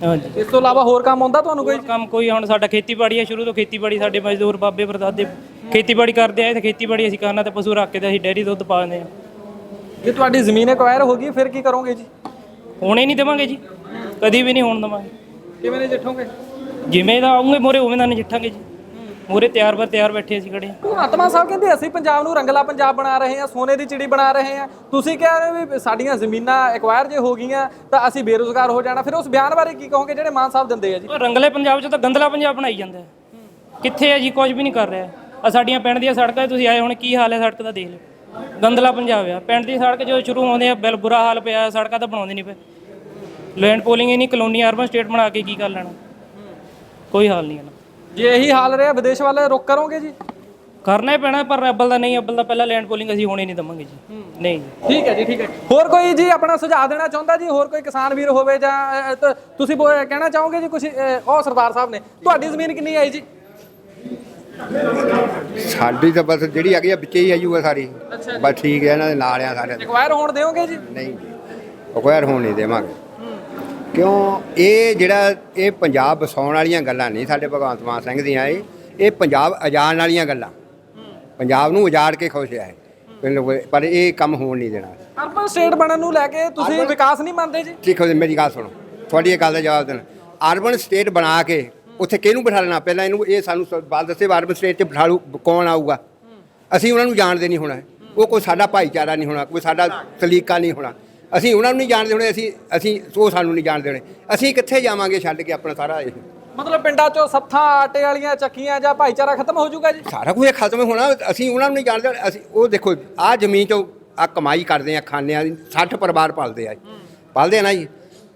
ਹਾਂਜੀ। ਇਸ ਤੋਂ ਇਲਾਵਾ ਹੋਰ ਕੰਮ ਆਉਂਦਾ ਤੁਹਾਨੂੰ ਕੋਈ? ਹੋਰ ਕੰਮ ਕੋਈ ਹੁਣ ਸਾਡਾ ਖੇਤੀਬਾੜੀ ਹੈ ਸ਼ੁਰੂ ਤੋਂ ਖੇਤੀਬਾੜੀ ਸਾਡੇ ਮਜ਼ਦੂਰ ਬਾਬੇ ਪਰਦਾਦੇ ਖੇਤੀਬਾੜੀ ਕਰਦੇ ਆਏ ਤੇ ਖੇਤੀਬਾੜੀ ਅਸੀਂ ਕਰਨਾ ਤੇ ਪਸ਼ੂ ਰੱਖ ਕੇ ਤੇ ਅਸੀਂ ਡੇਅਰੀ ਦੁੱਧ ਪਾ ਦਿੰਦੇ ਹਾਂ ਜੇ ਤੁਹਾਡੀ ਜ਼ਮੀਨ ਐਕਵਾਇਰ ਹੋ ਗਈ ਫਿਰ ਕੀ ਕਰੋਗੇ ਜੀ? ਹੋਣੇ ਨਹੀਂ ਦੇਵਾਂਗੇ ਜੀ। ਕਦੀ ਵੀ ਨਹੀਂ ਹੋਣ ਦੇਵਾਂਗੇ। ਕਿਵੇਂ ਨਜਿੱਠੋਗੇ ਜਿਵੇਂ ਦਾ ਆਉਂਗੇ ਮੋਰੇ ਉਵੇਂ ਦਾ ਨਜਿੱਠਾਂਗੇ ਜੀ। ਮੋਰੇ ਤਿਆਰ ਬਰ ਤਿਆਰ ਬੈਠੇ ਅਸੀਂ ਖੜੇ। ਹਾਂ। ਮਾਨ ਸਾਹਿਬ ਕਹਿੰਦੇ ਅਸੀਂ ਪੰਜਾਬ ਨੂੰ ਰੰਗਲਾ ਪੰਜਾਬ ਬਣਾ ਰਹੇ ਹਾਂ ਸੋਨੇ ਦੀ ਚਿੜੀ ਬਣਾ ਰਹੇ ਹਾਂ। ਤੁਸੀਂ ਕਹਿ ਰਹੇ ਵੀ ਸਾਡੀਆਂ ਜ਼ਮੀਨਾਂ ਐਕਵਾਇਰ ਜੇ ਹੋ ਗਈਆਂ ਤਾਂ ਅਸੀਂ ਬੇਰੁਜ਼ਗਾਰ ਹੋ ਜਾਣਾ। ਫਿਰ ਉਸ ਬਿਆਨ ਬਾਰੇ ਕੀ ਕਹੋਗੇ ਜਿਹੜੇ ਮਾਨ ਸਾਹਿਬ ਦਿੰਦੇ ਆ ਜੀ? ਉਹ ਰੰਗਲੇ ਪੰਜਾਬ 'ਚ ਤਾਂ ਗੰਦਲਾ ਪੰਜਾਬ ਬਣਾਈ ਜਾਂਦਾ ਹੈ। ਕਿੱਥੇ ਹੈ ਜੀ ਕੁਝ ਵੀ ਨਹੀਂ ਕਰ ਰਿਹਾ। ਆ ਸਾਡੀਆਂ ਪਿੰਡ ਦੀਆਂ ਸੜਕਾਂ 'ਤੇ ਤੁਸੀਂ ਆਏ ਹੁਣ ਕੀ ਹਾਲ ਹੈ ਸੜਕ ਦਾ ਦੇਖ ਲਓ। ਗੰਦਲਾ ਪੰਜਾਬ ਆ। ਪਿੰਡ ਦੀ ਸੜਕ ਜਦੋਂ ਸ਼ੁਰੂ ਹੁੰਦੇ ਆ ਬਿਲ ਬੁਰਾ ਹਾਲ ਪਿਆ ਸੜਕਾਂ ਤਾਂ ਬਣਾਉਂਦੇ ਨਹੀਂ ਪਏ। ਲੈਂਡ ਪੋਲਿੰਗ ਹੀ ਨਹੀਂ ਕਲੋਨੀ ਅਰਬਨ ਸਟੇਟ ਬਣਾ ਕੇ ਕੀ ਕਰ ਲੈਣਾ? ਕੋਈ ਹਾਲ ਨਹੀਂ ਹੈ ਜੇ ਇਹੀ ਹਾਲ ਰਿਹਾ ਵਿਦੇਸ਼ ਵੱਲ ਰੁਕ ਕਰੋਗੇ ਜੀ? ਕਰਨਾ ਹੀ ਪੈਣਾ ਪਰ ਅੱਬਲ ਦਾ ਨਹੀਂ ਅੱਬਲ ਦਾ ਪਹਿਲਾਂ ਲੈਂਡ ਪੋਲਿੰਗ ਅਸੀਂ ਹੋਣੇ ਨਹੀਂ ਦਵਾਂਗੇ ਜੀ। ਨਹੀਂ ਜੀ। ਠੀਕ ਹੈ ਜੀ ਠੀਕ ਹੈ। ਹੋਰ ਕੋਈ ਜੀ ਆਪਣਾ ਸੁਝਾਅ ਦੇਣਾ ਚਾਹੁੰਦਾ ਜੀ? ਹੋਰ ਕੋਈ ਕਿਸਾਨ ਵੀਰ ਹੋਵੇ ਜਾਂ ਅ, ਤ- ਤੁਸੀਂ ਬੋ- ਕਹਿਣਾ ਚਾਹੋਗੇ ਜੀ ਕੁਝ ਉਹ ਸਰਦਾਰ ਸਾਹਿਬ ਨੇ? ਤੁਹਾਡੀ ਜ਼ਮੀਨ ਕਿੰਨੀ ਆਈ ਜੀ? ਸਾਡੀ ਤਾਂ ਬਸ ਜਿਹੜੀ ਹੈਗੀ ਆ ਵਿੱਚੇ ਹੀ ਆਜੂਗਾ ਸਾਰੀ। ਬਸ ਠੀਕ ਹੈ ਇਹਨਾਂ ਦੇ ਨਾਲ ਆ ਦੇ ਐਕਵਾਇਰ ਹੋਣ ਦਿਓਗੇ ਜੀ? ਨਹੀਂ। ਅਕਵਾਇਰ ਹੋਣ ਨਹੀਂ ਦੇਵਾਂਗੇ। ਕਿਉਂ? ਇਹ ਜਿਹੜਾ ਇਹ ਪੰਜਾਬ ਵਸਾਉਣ ਵਾਲੀਆਂ ਗੱਲਾਂ ਨਹੀਂ ਸਾਡੇ ਭਗਵੰਤ ਮਾਨ ਸਿੰਘ ਦੀਆਂ ਇਹ ਇਹ ਪੰਜਾਬ ਆਜ਼ਾਦ ਵਾਲੀਆਂ ਗੱਲਾਂ। ਪੰਜਾਬ ਨੂੰ ਉਜਾੜ ਕੇ ਖੁਸ਼ ਹੈ। ਪਰ ਇਹ ਕੰਮ ਹੋਣ ਨਹੀਂ ਦੇਣਾ। ਅਰਬਨ ਸਟੇਟ ਬਣਨ ਨੂੰ ਲੈ ਕੇ ਤੁਸੀਂ ਵਿਕਾਸ ਨਹੀਂ ਮੰਨਦੇ ਜੀ? ਠੀਕ ਹੋ ਮੇਰੀ ਗੱਲ ਸੁਣੋ। ਤੁਹਾਡੀ ਇਹ ਗੱਲ ਦਾ ਜਵਾਬ ਦੇਣਾ। ਅਰਬਨ ਸਟੇਟ ਬਣਾ ਕੇ ਉੱਥੇ ਕਿਹਨੂੰ ਬਿਠਾ ਲੈਣਾ? ਪਹਿਲਾਂ ਇਹਨੂੰ ਇਹ ਸਾਨੂੰ ਬਾਤ ਦੱਸੇ ਅਰਬਨ ਸਟੇਟ 'ਚ ਬਿਠਾ ਲੂ ਕੌਣ ਆਊਗਾ? ਅਸੀਂ ਉਹਨਾਂ ਨੂੰ ਜਾਣਦੇ ਨਹੀਂ ਹੋਣਾ। ਉਹ ਕੋਈ ਸਾਡਾ ਭਾਈਚਾਰਾ ਨਹੀਂ ਹੋਣਾ ਕੋਈ ਸਾਡਾ ਸਲੀਕਾ ਨਹੀਂ ਹੋਣਾ। ਅਸੀਂ ਉਹਨਾਂ ਨੂੰ ਨਹੀਂ ਜਾਣਦੇ ਹੋਣੇ ਅਸੀਂ ਅਸੀਂ ਉਹ ਸਾਨੂੰ ਨਹੀਂ ਜਾਣਦੇ ਹੋਣੇ। ਅਸੀਂ ਕਿੱਥੇ ਜਾਵਾਂਗੇ ਛੱਡ ਕੇ ਆਪਣਾ ਸਾਰਾ ਇਹ? ਮਤਲਬ ਪਿੰਡਾਂ 'ਚੋਂ ਸੱਥਾਂ ਆਟੇ ਵਾਲੀਆਂ ਚੱਕੀਆਂ ਜਾਂ ਭਾਈਚਾਰਾ ਖਤਮ ਹੋ ਜਾਊਗਾ ਜੀ? ਸਾਰਾ ਕੁਝ ਖਤਮ ਹੋਣਾ ਅਸੀਂ ਉਹਨਾਂ ਨੂੰ ਨਹੀਂ ਜਾਣਦੇ ਅਸੀਂ ਉਹ ਦੇਖੋ ਆਹ ਜ਼ਮੀਨ ਚੋਂ ਆ ਕਮਾਈ ਕਰਦੇ ਆ ਖਾਂਦੇ ਆ 60 ਪਰਿਵਾਰ ਪਾਲਦੇ ਆ। ਜੀ ਪਾਲਦੇ ਆ ਨਾ ਜੀ।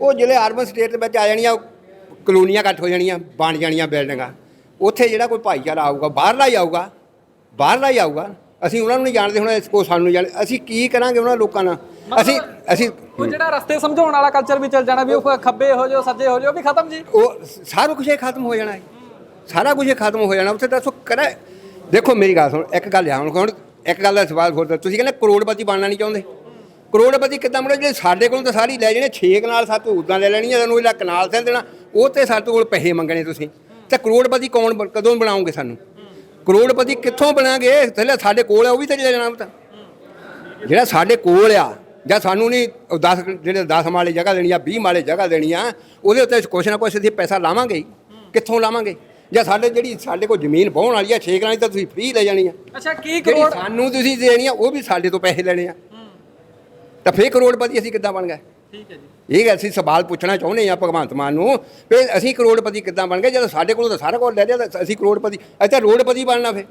ਉਹ ਜਿਹੜੇ ਅਰਬਨ ਸਟੇਟ ਦੇ ਵਿੱਚ ਆ ਜਾਣੀਆਂ ਕਲੋਨੀਆਂ ਇਕੱਠ ਹੋ ਜਾਣੀਆਂ ਬਣ ਜਾਣੀਆਂ ਬਿਲਡਿੰਗਾਂ। ਉੱਥੇ ਜਿਹੜਾ ਕੋਈ ਭਾਈਚਾਰਾ ਆਊਗਾ ਬਾਹਰਲਾ ਹੀ ਆਊਗਾ ਬਾਹਰਲਾ ਹੀ ਆਊਗਾ। ਅਸੀਂ ਉਹਨਾਂ ਨੂੰ ਨਹੀਂ ਜਾਣਦੇ ਹੁਣ ਇਸ ਕੋ ਸਾਨੂੰ ਜਾਣ ਅਸੀਂ ਕੀ ਕਰਾਂਗੇ ਉਹਨਾਂ ਲੋਕਾਂ ਨਾਲ? ਅਸੀਂ ਅਸੀਂ ਉਹ ਜਿਹੜਾ ਰਸਤੇ ਸਮਝਾਉਣ ਵਾਲਾ ਕਲਚਰ ਵੀ ਚੱਲ ਜਾਣਾ ਵੀ ਉਹ ਖੱਬੇ ਹੋ ਜਾਓ ਸੱਜੇ ਹੋ ਜਾਓ ਵੀ ਖਤਮ ਜੀ। ਉਹ ਸਾਰਾ ਕੁਝ ਹੀ ਖਤਮ ਹੋ ਜਾਣਾ ਹੈ। ਸਾਰਾ ਕੁਝ ਹੀ ਖਤਮ ਹੋ ਜਾਣਾ। ਉੱਥੇ ਦੱਸੋ ਕਰਾ ਦੇਖੋ ਮੇਰੀ ਗੱਲ ਸੁਣ ਇੱਕ ਗੱਲ ਆ ਹੁਣ ਹੁਣ ਇੱਕ ਗੱਲ ਦਾ ਸਵਾਲ ਹੋਰ ਤੁਸੀਂ ਕਹਿੰਦੇ ਕਰੋੜਪਤੀ ਬਣਨਾ ਨਹੀਂ ਚਾਹੁੰਦੇ। ਕਰੋੜਪਤੀ ਕਿੱਦਾਂ ਬਣੇ? ਜਿਹੜੇ ਸਾਡੇ ਕੋਲੋਂ ਤਾਂ ਸਾਰੀ ਲੈ ਜਾਣੇ 6 ਕਨਾਲ ਸੱਤ ਉਦਾਂ ਲੈ ਲੈਣੀਆਂ ਤੁਹਾਨੂੰ ਇਹਦਾ ਕਨਾਲ ਸੈਂ ਦੇਣਾ। ਉਹ ਤੇ ਸਾਡੇ ਕੋਲ ਪੈਸੇ ਮੰਗਣੇ ਤੁਸੀਂ। ਤੇ ਕਰੋੜਪਤੀ ਕੌਣ ਕਦੋਂ ਬਣਾਓਗੇ ਸਾਨੂੰ? ਕਰੋੜਪਤੀ ਕਿੱਥੋਂ ਬਣਾਂਗੇ? ਥੱਲੇ ਸਾਡੇ ਕੋਲ ਆ ਉਹ ਵੀ ਤੇ ਲੈ ਜਾਣਾ ਉਹ ਤਾਂ ਜਿਹੜਾ ਸਾਡੇ ਕੋਲ ਆ ਜਾਂ ਸਾਨੂੰ ਨਹੀਂ 10 ਜਿਹੜੇ 10 ਮਾਲੇ ਜਗ੍ਹਾ ਦੇਣੀ ਆ 20 ਮਾਲੇ ਜਗ੍ਹਾ ਦੇਣੀ ਆ ਉਹਦੇ ਉੱਤੇ ਕੁਛ ਨਾ ਕੁਛ ਅਸੀਂ ਪੈਸਾ ਲਾਵਾਂਗੇ। ਕਿੱਥੋਂ ਲਾਵਾਂਗੇ? ਜਾਂ ਸਾਡੇ ਜਿਹੜੀ ਸਾਡੇ ਕੋਲ ਜ਼ਮੀਨ ਵਾਹੁਣ ਵਾਲੀ ਆ 6 ਕਨਾਲ ਤਾਂ ਤੁਸੀਂ ਫ੍ਰੀ ਲੈ ਜਾਣੀ ਆ। ਅੱਛਾ ਕੀ ਕਰੋੜ ਸਾਨੂੰ ਤੁਸੀਂ ਦੇਣੀ ਆ ਉਹ ਵੀ ਸਾਡੇ ਤੋਂ ਪੈਸੇ ਲੈਣੇ ਆ। ਤਾਂ ਫੇਰ ਕਰੋੜਪਤੀ ਅਸੀਂ ਕਿੱਦਾਂ ਬਣ ਗਏ? ਠੀਕ ਹੈ ਜੀ। ਇਹ ਅਸੀਂ ਸਵਾਲ ਪੁੱਛਣਾ ਚਾਹੁੰਦੇ ਆ ਭਗਵੰਤ ਮਾਨ ਨੂੰ ਵੀ ਅਸੀਂ ਕਰੋੜਪਤੀ ਕਿੱਦਾਂ ਬਣ ਗਏ? ਜਦੋਂ ਸਾਡੇ ਕੋਲੋਂ ਤਾਂ ਸਾਰਾ ਕੁਝ ਲੈ ਲਿਆ ਤਾਂ ਅਸੀਂ ਕਰੋੜਪਤੀ ਤਾਂ ਰੋਡਪਤੀ ਬਣਨਾ ਫੇ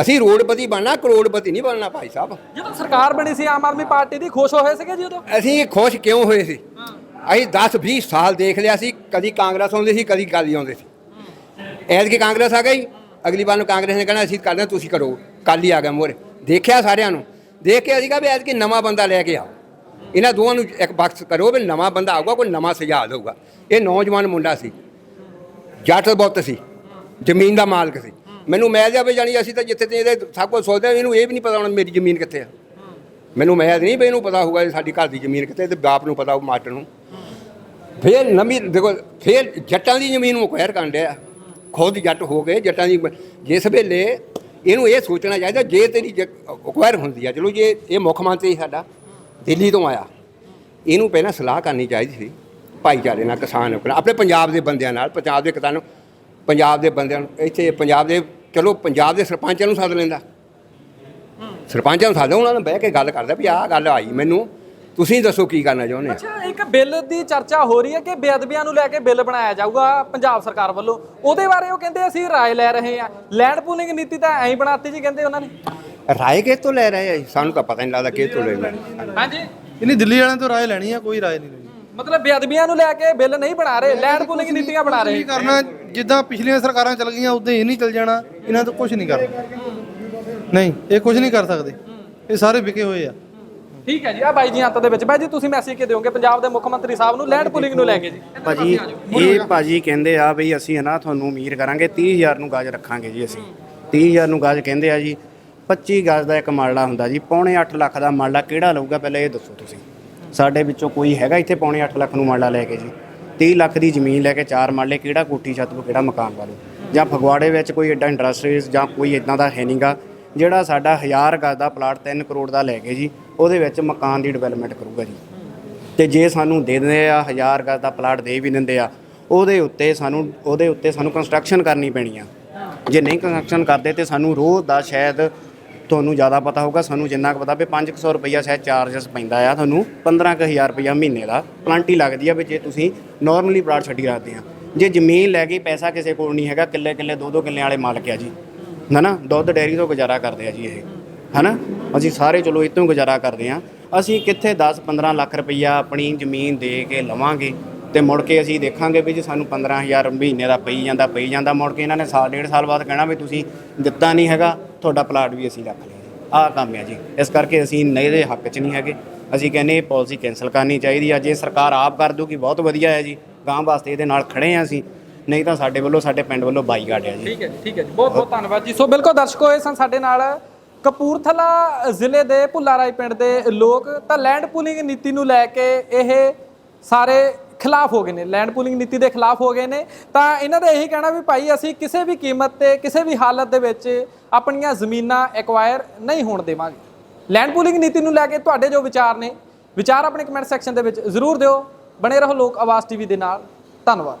ਅਸੀਂ ਰੋਡਪਤੀ ਬਣਨਾ ਕਰੋੜਪਤੀ ਨਹੀਂ ਬਣਨਾ ਭਾਈ ਸਾਹਿਬ। ਜਦੋਂ ਸਰਕਾਰ ਬਣੀ ਸੀ ਆਮ ਆਦਮੀ ਪਾਰਟੀ ਦੀ ਖੁਸ਼ ਹੋਏ ਸੀਗੇ ਜੀ ਉਦੋਂ? ਅਸੀਂ ਖੁਸ਼ ਕਿਉਂ ਹੋਏ ਸੀ? ਅਸੀਂ 10 20 ਸਾਲ ਦੇਖ ਲਿਆ ਸੀ ਕਦੀ ਕਾਂਗਰਸ ਆਉਂਦੀ ਸੀ ਕਦੀ ਕਾਲੀ ਆਉਂਦੇ ਸੀ। ਐਤਕੀ ਕਾਂਗਰਸ ਆ ਗਈ ਅਗਲੀ ਵਾਰ ਨੂੰ ਕਾਂਗਰਸ ਨੇ ਕਹਿਣਾ ਅਸੀਂ ਕਰਦੇ ਹਾਂ, ਤੁਸੀਂ ਕਰੋ। ਕਾਲੀ ਆ ਗਿਆ ਮੋਰੇ ਦੇਖਿਆ ਸਾਰਿਆਂ ਨੂੰ। ਦੇਖ ਕੇ ਅਸੀਂ ਕਿਹਾ ਵੀ ਐਤਕੀ ਨਵਾਂ ਬੰਦਾ ਲੈ ਕੇ ਆਓ। ਇਹਨਾਂ ਦੋਵਾਂ ਨੂੰ ਇੱਕ ਬਖਸ਼ ਕਰੋ ਵੀ ਨਵਾਂ ਬੰਦਾ ਆਊਗਾ ਕੋਈ ਨਵਾਂ ਸੁਝਾਅ ਦੇਊਗਾ। ਇਹ ਨੌਜਵਾਨ ਮੁੰਡਾ ਸੀ। ਜੱਟ ਬਹੁਤ ਸੀ। ਜ਼ਮੀਨ ਦਾ ਮਾਲਕ ਸੀ। ਮੈਨੂੰ ਮੈਲ ਜਾਵੇ ਜਾਣੀ ਅਸੀਂ ਤਾਂ ਜਿੱਥੇ ਤੇ ਇਹਦੇ ਸਭ ਕੁਝ ਸੋਚਦੇ ਹਾਂ, ਇਹਨੂੰ ਇਹ ਵੀ ਨਹੀਂ ਪਤਾ ਹੁਣ ਮੇਰੀ ਜ਼ਮੀਨ ਕਿੱਥੇ ਆ। ਮੈਨੂੰ ਮੈਲ ਨਹੀਂ ਵੀ ਇਹਨੂੰ ਪਤਾ ਹੋਊਗਾ ਵੀ ਸਾਡੀ ਘਰ ਦੀ ਜ਼ਮੀਨ ਕਿੱਥੇ ਤੇ ਬਾਪ ਨੂੰ ਪਤਾ ਹੋਊ ਮਾਟਰ ਨੂੰ। ਫੇਰ ਨਵੀਂ ਦੇਖੋ ਫੇਰ ਜੱਟਾਂ ਦੀ ਜ਼ਮੀਨ ਨੂੰ ਅਕਵਾਇਰ ਕਰਨ ਡਿਆ। ਖੁਦ ਜੱਟ ਹੋ ਗਏ ਜੱਟਾਂ ਦੀ ਜਿਸ ਵੇਲੇ ਇਹਨੂੰ ਇਹ ਸੋਚਣਾ ਚਾਹੀਦਾ ਜੇ ਤੇਰੀ ਅਕਵਾਇਰ ਹੁੰਦੀ ਆ ਚਲੋ ਜੇ ਇਹ ਮੁੱਖ ਮੰਤਰੀ ਸਾਡਾ ਦਿੱਲੀ ਤੋਂ ਆਇਆ। ਇਹਨੂੰ ਪਹਿਲਾਂ ਸਲਾਹ ਕਰਨੀ ਚਾਹੀਦੀ ਸੀ, ਭਾਈਚਾਰੇ ਨਾਲ, ਕਿਸਾਨ ਨਾਲ, ਆਪਣੇ ਪੰਜਾਬ ਦੇ ਬੰਦਿਆਂ ਨਾਲ, ਪੰਜਾਬ ਦੇ ਕਿਸਾਨ ਪੰਜਾਬ ਦੇ ਬੰਦਿਆਂ ਨੂੰ, ਇੱਥੇ ਪੰਜਾਬ ਦੇ, ਚਲੋ, ਪੰਜਾਬ ਦੇ ਸਰਪੰਚਾਂ ਨੂੰ ਸੱਦ ਲੈਂਦਾ। ਸਰਪੰਚਾਂ ਨੂੰ ਸੱਦ, ਉਹਨਾਂ ਨਾਲ ਬਹਿ ਕੇ ਗੱਲ ਕਰਦਾ ਵੀ ਆਹ ਗੱਲ ਆਈ ਮੈਨੂੰ, ਤੁਸੀਂ ਦੱਸੋ ਕੀ ਕਰਨਾ ਚਾਹੁੰਦੇ ਆ ਅੱਛਾ, ਇੱਕ ਬਿੱਲ ਦੀ ਚਰਚਾ ਹੋ ਰਹੀ ਹੈ ਕਿ ਬੇਅਦਬੀਆਂ ਨੂੰ ਲੈ ਕੇ ਬਿੱਲ ਬਣਾਇਆ ਜਾਊਗਾ ਪੰਜਾਬ ਸਰਕਾਰ ਵੱਲੋਂ। ਉਹਦੇ ਬਾਰੇ ਉਹ ਕਹਿੰਦੇ ਅਸੀਂ ਰਾਏ ਲੈ ਰਹੇ ਹਾਂ। ਲੈਂਡ ਪੂਲਿੰਗ ਨੀਤੀ ਤਾਂ ਐਂ ਹੀ ਬਣਾਤੀ ਜੀ ਕਹਿੰਦੇ ਉਹਨਾਂ ਨੇ। ਰਾਏ ਕਿਸ ਤੋਂ ਲੈ ਰਹੇ ਆ? ਸਾਨੂੰ ਤਾਂ ਪਤਾ ਨਹੀਂ ਲੱਗਦਾ ਕਿਸ ਤੋਂ ਲੈ ਰਹੇ ਹਾਂਜੀ। ਇਹਨੇ ਦਿੱਲੀ ਵਾਲਿਆਂ ਤੋਂ ਰਾਏ ਲੈਣੀ ਆ ਕੋਈ ਰਾਏ ਨਹੀਂ ਲੈਣੀ। ਮਤਲਬ ਬੇਅਦਬੀਆਂ ਨੂੰ ਲੈ ਕੇ ਬਿੱਲ ਨਹੀਂ ਬਣਾ ਰਹੇ ਲੈਂਡ ਪੂਲਿੰਗ ਨੀਤੀਆਂ ਬਣਾ ਰਹੇ। ਕੀ ਕਰਨਾ ਜਿੱਦਾਂ ਪਿਛਲੀਆਂ ਸਰਕਾਰਾਂ ਚੱਲ ਗਈਆਂ ਉਦਾਂ ਇਹ ਨਹੀਂ ਚੱਲ ਜਾਣਾ ਇਹਨਾਂ ਤੋਂ ਕੁਝ ਨਹੀਂ ਕਰਨਾ। ਨਹੀਂ ਇਹ ਕੁਝ ਨਹੀਂ ਕਰ ਸਕਦੇ। ਇਹ ਸਾਰੇ ਵਿਕੇ ਹੋਏ ਆ। ਠੀਕ ਹੈ ਜੀ ਆ ਬਾਈ ਜੀ ਅੰਤ ਦੇ ਵਿੱਚ। ਬਾਈ ਜੀ ਤੁਸੀਂ ਮੈਸੇਜ ਕਿ ਦਿਓਗੇ ਪੰਜਾਬ ਦੇ ਮੁੱਖ ਮੰਤਰੀ ਸਾਹਿਬ ਨੂੰ ਲੈਂਡ ਪੂਲਿੰਗ ਨੂੰ ਲੈ ਕੇ ਜੀ? ਭਾਜੀ ਇਹ ਭਾਜੀ ਕਹਿੰਦੇ ਆ ਵੀ ਅਸੀਂ ਹਨਾ ਤੁਹਾਨੂੰ ਉਮੀਦ ਕਰਾਂਗੇ 30000 ਨੂੰ ਗਾਜ ਰੱਖਾਂਗੇ ਜੀ ਅਸੀਂ। 30000 ਨੂੰ ਗਾਜ ਕਹਿੰਦੇ ਆ ਜੀ 25 ਗਜ਼ ਦਾ ਇੱਕ ਮਾਲਾ ਹੁੰਦਾ ਜੀ, ਪੌਣੇ 8 ਲੱਖ ਦਾ ਮਾਲਾ ਕਿਹੜਾ ਲਊਗਾ ਪਹਿਲਾਂ ਇਹ ਦੱਸੋ ਤੁਸੀਂ। ਸਾਡੇ ਵਿੱਚੋਂ ਕੋਈ ਹੈਗਾ ਇੱਥੇ ਪੌਣੇ 8 ਲੱਖ ਨੂੰ ਮਾਲਾ ਲੈ ਕੇ ਜੀ। 30 ਲੱਖ ਦੀ ਜ਼ਮੀਨ ਲੈ ਕੇ ਚਾਰ ਮਾਲੇ ਕਿਹੜਾ ਕੋਠੀ, ਛੱਤ ਕੋ ਕਿਹੜਾ ਮਕਾਨ ਵਾਲੇ। ਜਾਂ ਫਗਵਾੜੇ ਵਿੱਚ ਕੋਈ ਐਡਾ ਇੰਡਸਟਰੀਜ਼ ਜਾਂ ਕੋਈ ਇਦਾਂ ਦਾ ਹੈ ਨਹੀਂਗਾ ਜਿਹੜਾ ਸਾਡਾ 1000 ਗਜ ਦਾ ਪਲਾਟ 3 ਕਰੋੜ ਦਾ ਲੈ ਕੇ ਜੀ, ਉਹਦੇ ਵਿੱਚ ਮਕਾਨ ਦੀ ਡਿਵੈਲਪਮੈਂਟ ਕਰੂਗਾ ਜੀ। ਤੇ ਜੇ ਸਾਨੂੰ ਦੇ ਦਿੰਦੇ ਆ 1000 ਗਜ ਦਾ ਪਲਾਟ ਦੇ ਵੀ ਦਿੰਦੇ ਆ, ਉਹਦੇ ਉੱਤੇ ਸਾਨੂੰ, ਉਹਦੇ ਉੱਤੇ ਸਾਨੂੰ ਕੰਸਟਰਕਸ਼ਨ ਕਰਨੀ ਪੈਣੀ ਆ। ਜੇ ਨਹੀਂ ਕੰਸਟਰਕਸ਼ਨ ਕਰਦੇ ਤੇ ਸਾਨੂੰ ਰੋਜ਼ ਦਾ ਸ਼ਾਇਦ ਤੁਹਾਨੂੰ ਜ਼ਿਆਦਾ ਪਤਾ ਹੋਊਗਾ, ਸਾਨੂੰ ਜਿੰਨਾ ਕੁ ਪਤਾ ਵੀ 500 ਰੁਪਈਆ ਸ਼ਾਇਦ ਚਾਰਜਸ ਪੈਂਦਾ ਆ ਤੁਹਾਨੂੰ 15000 ਰੁਪਈਆ ਮਹੀਨੇ ਦਾ ਪਲਾਂਟੀ ਲੱਗਦੀ ਆ ਵੀ ਜੇ ਤੁਸੀਂ ਨਾਰਮਲੀ ਪਲਾਟ ਛੱਡੀ ਰੱਖਦੇ ਆ। ਜੇ ਜ਼ਮੀਨ ਲੈ ਕੇ ਪੈਸਾ ਕਿਸੇ ਕੋਲ ਨਹੀਂ ਹੈਗਾ, ਕਿੱਲੇ ਕਿੱਲੇ, ਦੋ ਦੋ ਕਿੱਲੇ ਵਾਲੇ ਮਾਲਕ ਆ ਜੀ। ਹਨਾ? ਦੁੱਧ ਡੈਰੀ ਤੋਂ ਗੁਜ਼ਾਰਾ ਕਰਦੇ ਆ ਜੀ ਇਹ। ਹਨਾ? ਅਸੀਂ ਸਾਰੇ ਚਲੋ ਇਹ ਤੋਂ ਗੁਜ਼ਾਰਾ ਕਰਦੇ ਆ। ਅਸੀਂ ਕਿੱਥੇ 10 15 ਲੱਖ ਰੁਪਈਆ ਆਪਣੀ ਜ਼ਮੀਨ ਦੇ ਕੇ ਲਵਾਂਗੇ ਤੇ ਮੁੜ ਕੇ ਅਸੀਂ ਦੇਖਾਂਗੇ ਵੀ ਜੇ ਸਾਨੂੰ 15000 ਮਹੀਨੇ ਦਾ ਪਈ ਜਾਂਦਾ ਪਈ ਜਾਂਦਾ, ਮੁੜ ਕੇ ਇਹਨਾਂ ਨੇ ਸਾਲ, ਡੇਢ ਸਾਲ ਬਾਅਦ ਕਹਿਣਾ ਵੀ ਤੁਸੀਂ ਦਿੱਤਾ ਨਹੀਂ ਹੈਗਾ। ਤੁਹਾਡਾ ਪਲਾਟ ਵੀ ਅਸੀਂ ਰੱਖ ਲਿਆ ਆਹ ਕੰਮ ਹੈ ਜੀ। ਇਸ ਕਰਕੇ ਅਸੀਂ ਨਹੀਂ ਦੇ ਹੱਕ 'ਚ ਨਹੀਂ ਹੈਗੇ। ਅਸੀਂ ਕਹਿੰਦੇ ਇਹ ਪਾਲਿਸੀ ਕੈਨਸਲ ਕਰਨੀ ਚਾਹੀਦੀ ਆ ਜੇ ਸਰਕਾਰ ਆਪ ਕਰ ਦੂਗੀ ਬਹੁਤ ਵਧੀਆ ਹੈ ਜੀ। ਗਾਂ ਵਾਸਤੇ ਇਹਦੇ ਨਾਲ ਖੜੇ ਆ ਅਸੀਂ। ਨਹੀਂ ਤਾਂ ਸਾਡੇ ਵੱਲੋਂ, ਸਾਡੇ ਪਿੰਡ ਵੱਲੋਂ ਬਾਈਕਾਟ ਹੈ ਜੀ। ਠੀਕ ਹੈ ਜੀ, ਠੀਕ ਹੈ ਜੀ। ਬਹੁਤ ਬਹੁਤ ਧੰਨਵਾਦ ਜੀ। ਸੋ ਬਿਲਕੁਲ ਦਰਸ਼ਕੋ ਇਹ ਸਨ ਸਾਡੇ ਨਾਲ ਕਪੂਰਥਲਾ ਜ਼ਿਲ੍ਹੇ ਦੇ ਭੁੱਲਾਰਾਈ ਪਿੰਡ ਦੇ ਲੋਕ। ਤਾਂ ਲੈਂਡ ਪੂਲਿੰਗ ਨੀਤੀ ਨੂੰ ਲੈ ਕੇ ਇਹ ਸਾਰੇ ਖਿਲਾਫ ਹੋ ਗਏ ਨੇ ਲੈਂਡ ਪੂਲਿੰਗ ਨੀਤੀ ਦੇ ਖਿਲਾਫ ਹੋ ਗਏ ਨੇ। ਤਾਂ ਇਹਨਾਂ ਦਾ ਇਹੀ ਕਹਿਣਾ ਵੀ ਭਾਈ ਅਸੀਂ ਕਿਸੇ ਵੀ ਕੀਮਤ ਤੇ, ਕਿਸੇ ਵੀ ਹਾਲਤ ਦੇ ਵਿੱਚ ਆਪਣੀਆਂ ਜ਼ਮੀਨਾਂ ਐਕਵਾਇਰ ਨਹੀਂ ਹੋਣ ਦੇਵਾਂਗੇ। ਲੈਂਡ ਪੂਲਿੰਗ ਨੀਤੀ ਨੂੰ ਲੈ ਕੇ ਤੁਹਾਡੇ ਜੋ ਵਿਚਾਰ ਨੇ, ਵਿਚਾਰ ਆਪਣੇ ਕਮੈਂਟ ਸੈਕਸ਼ਨ ਦੇ ਵਿੱਚ ਜ਼ਰੂਰ ਦਿਓ। ਬਣੇ ਰਹੋ ਲੋਕ ਆਵਾਜ਼ ਟੀਵੀ ਦੇ ਨਾਲ। ਧੰਨਵਾਦ।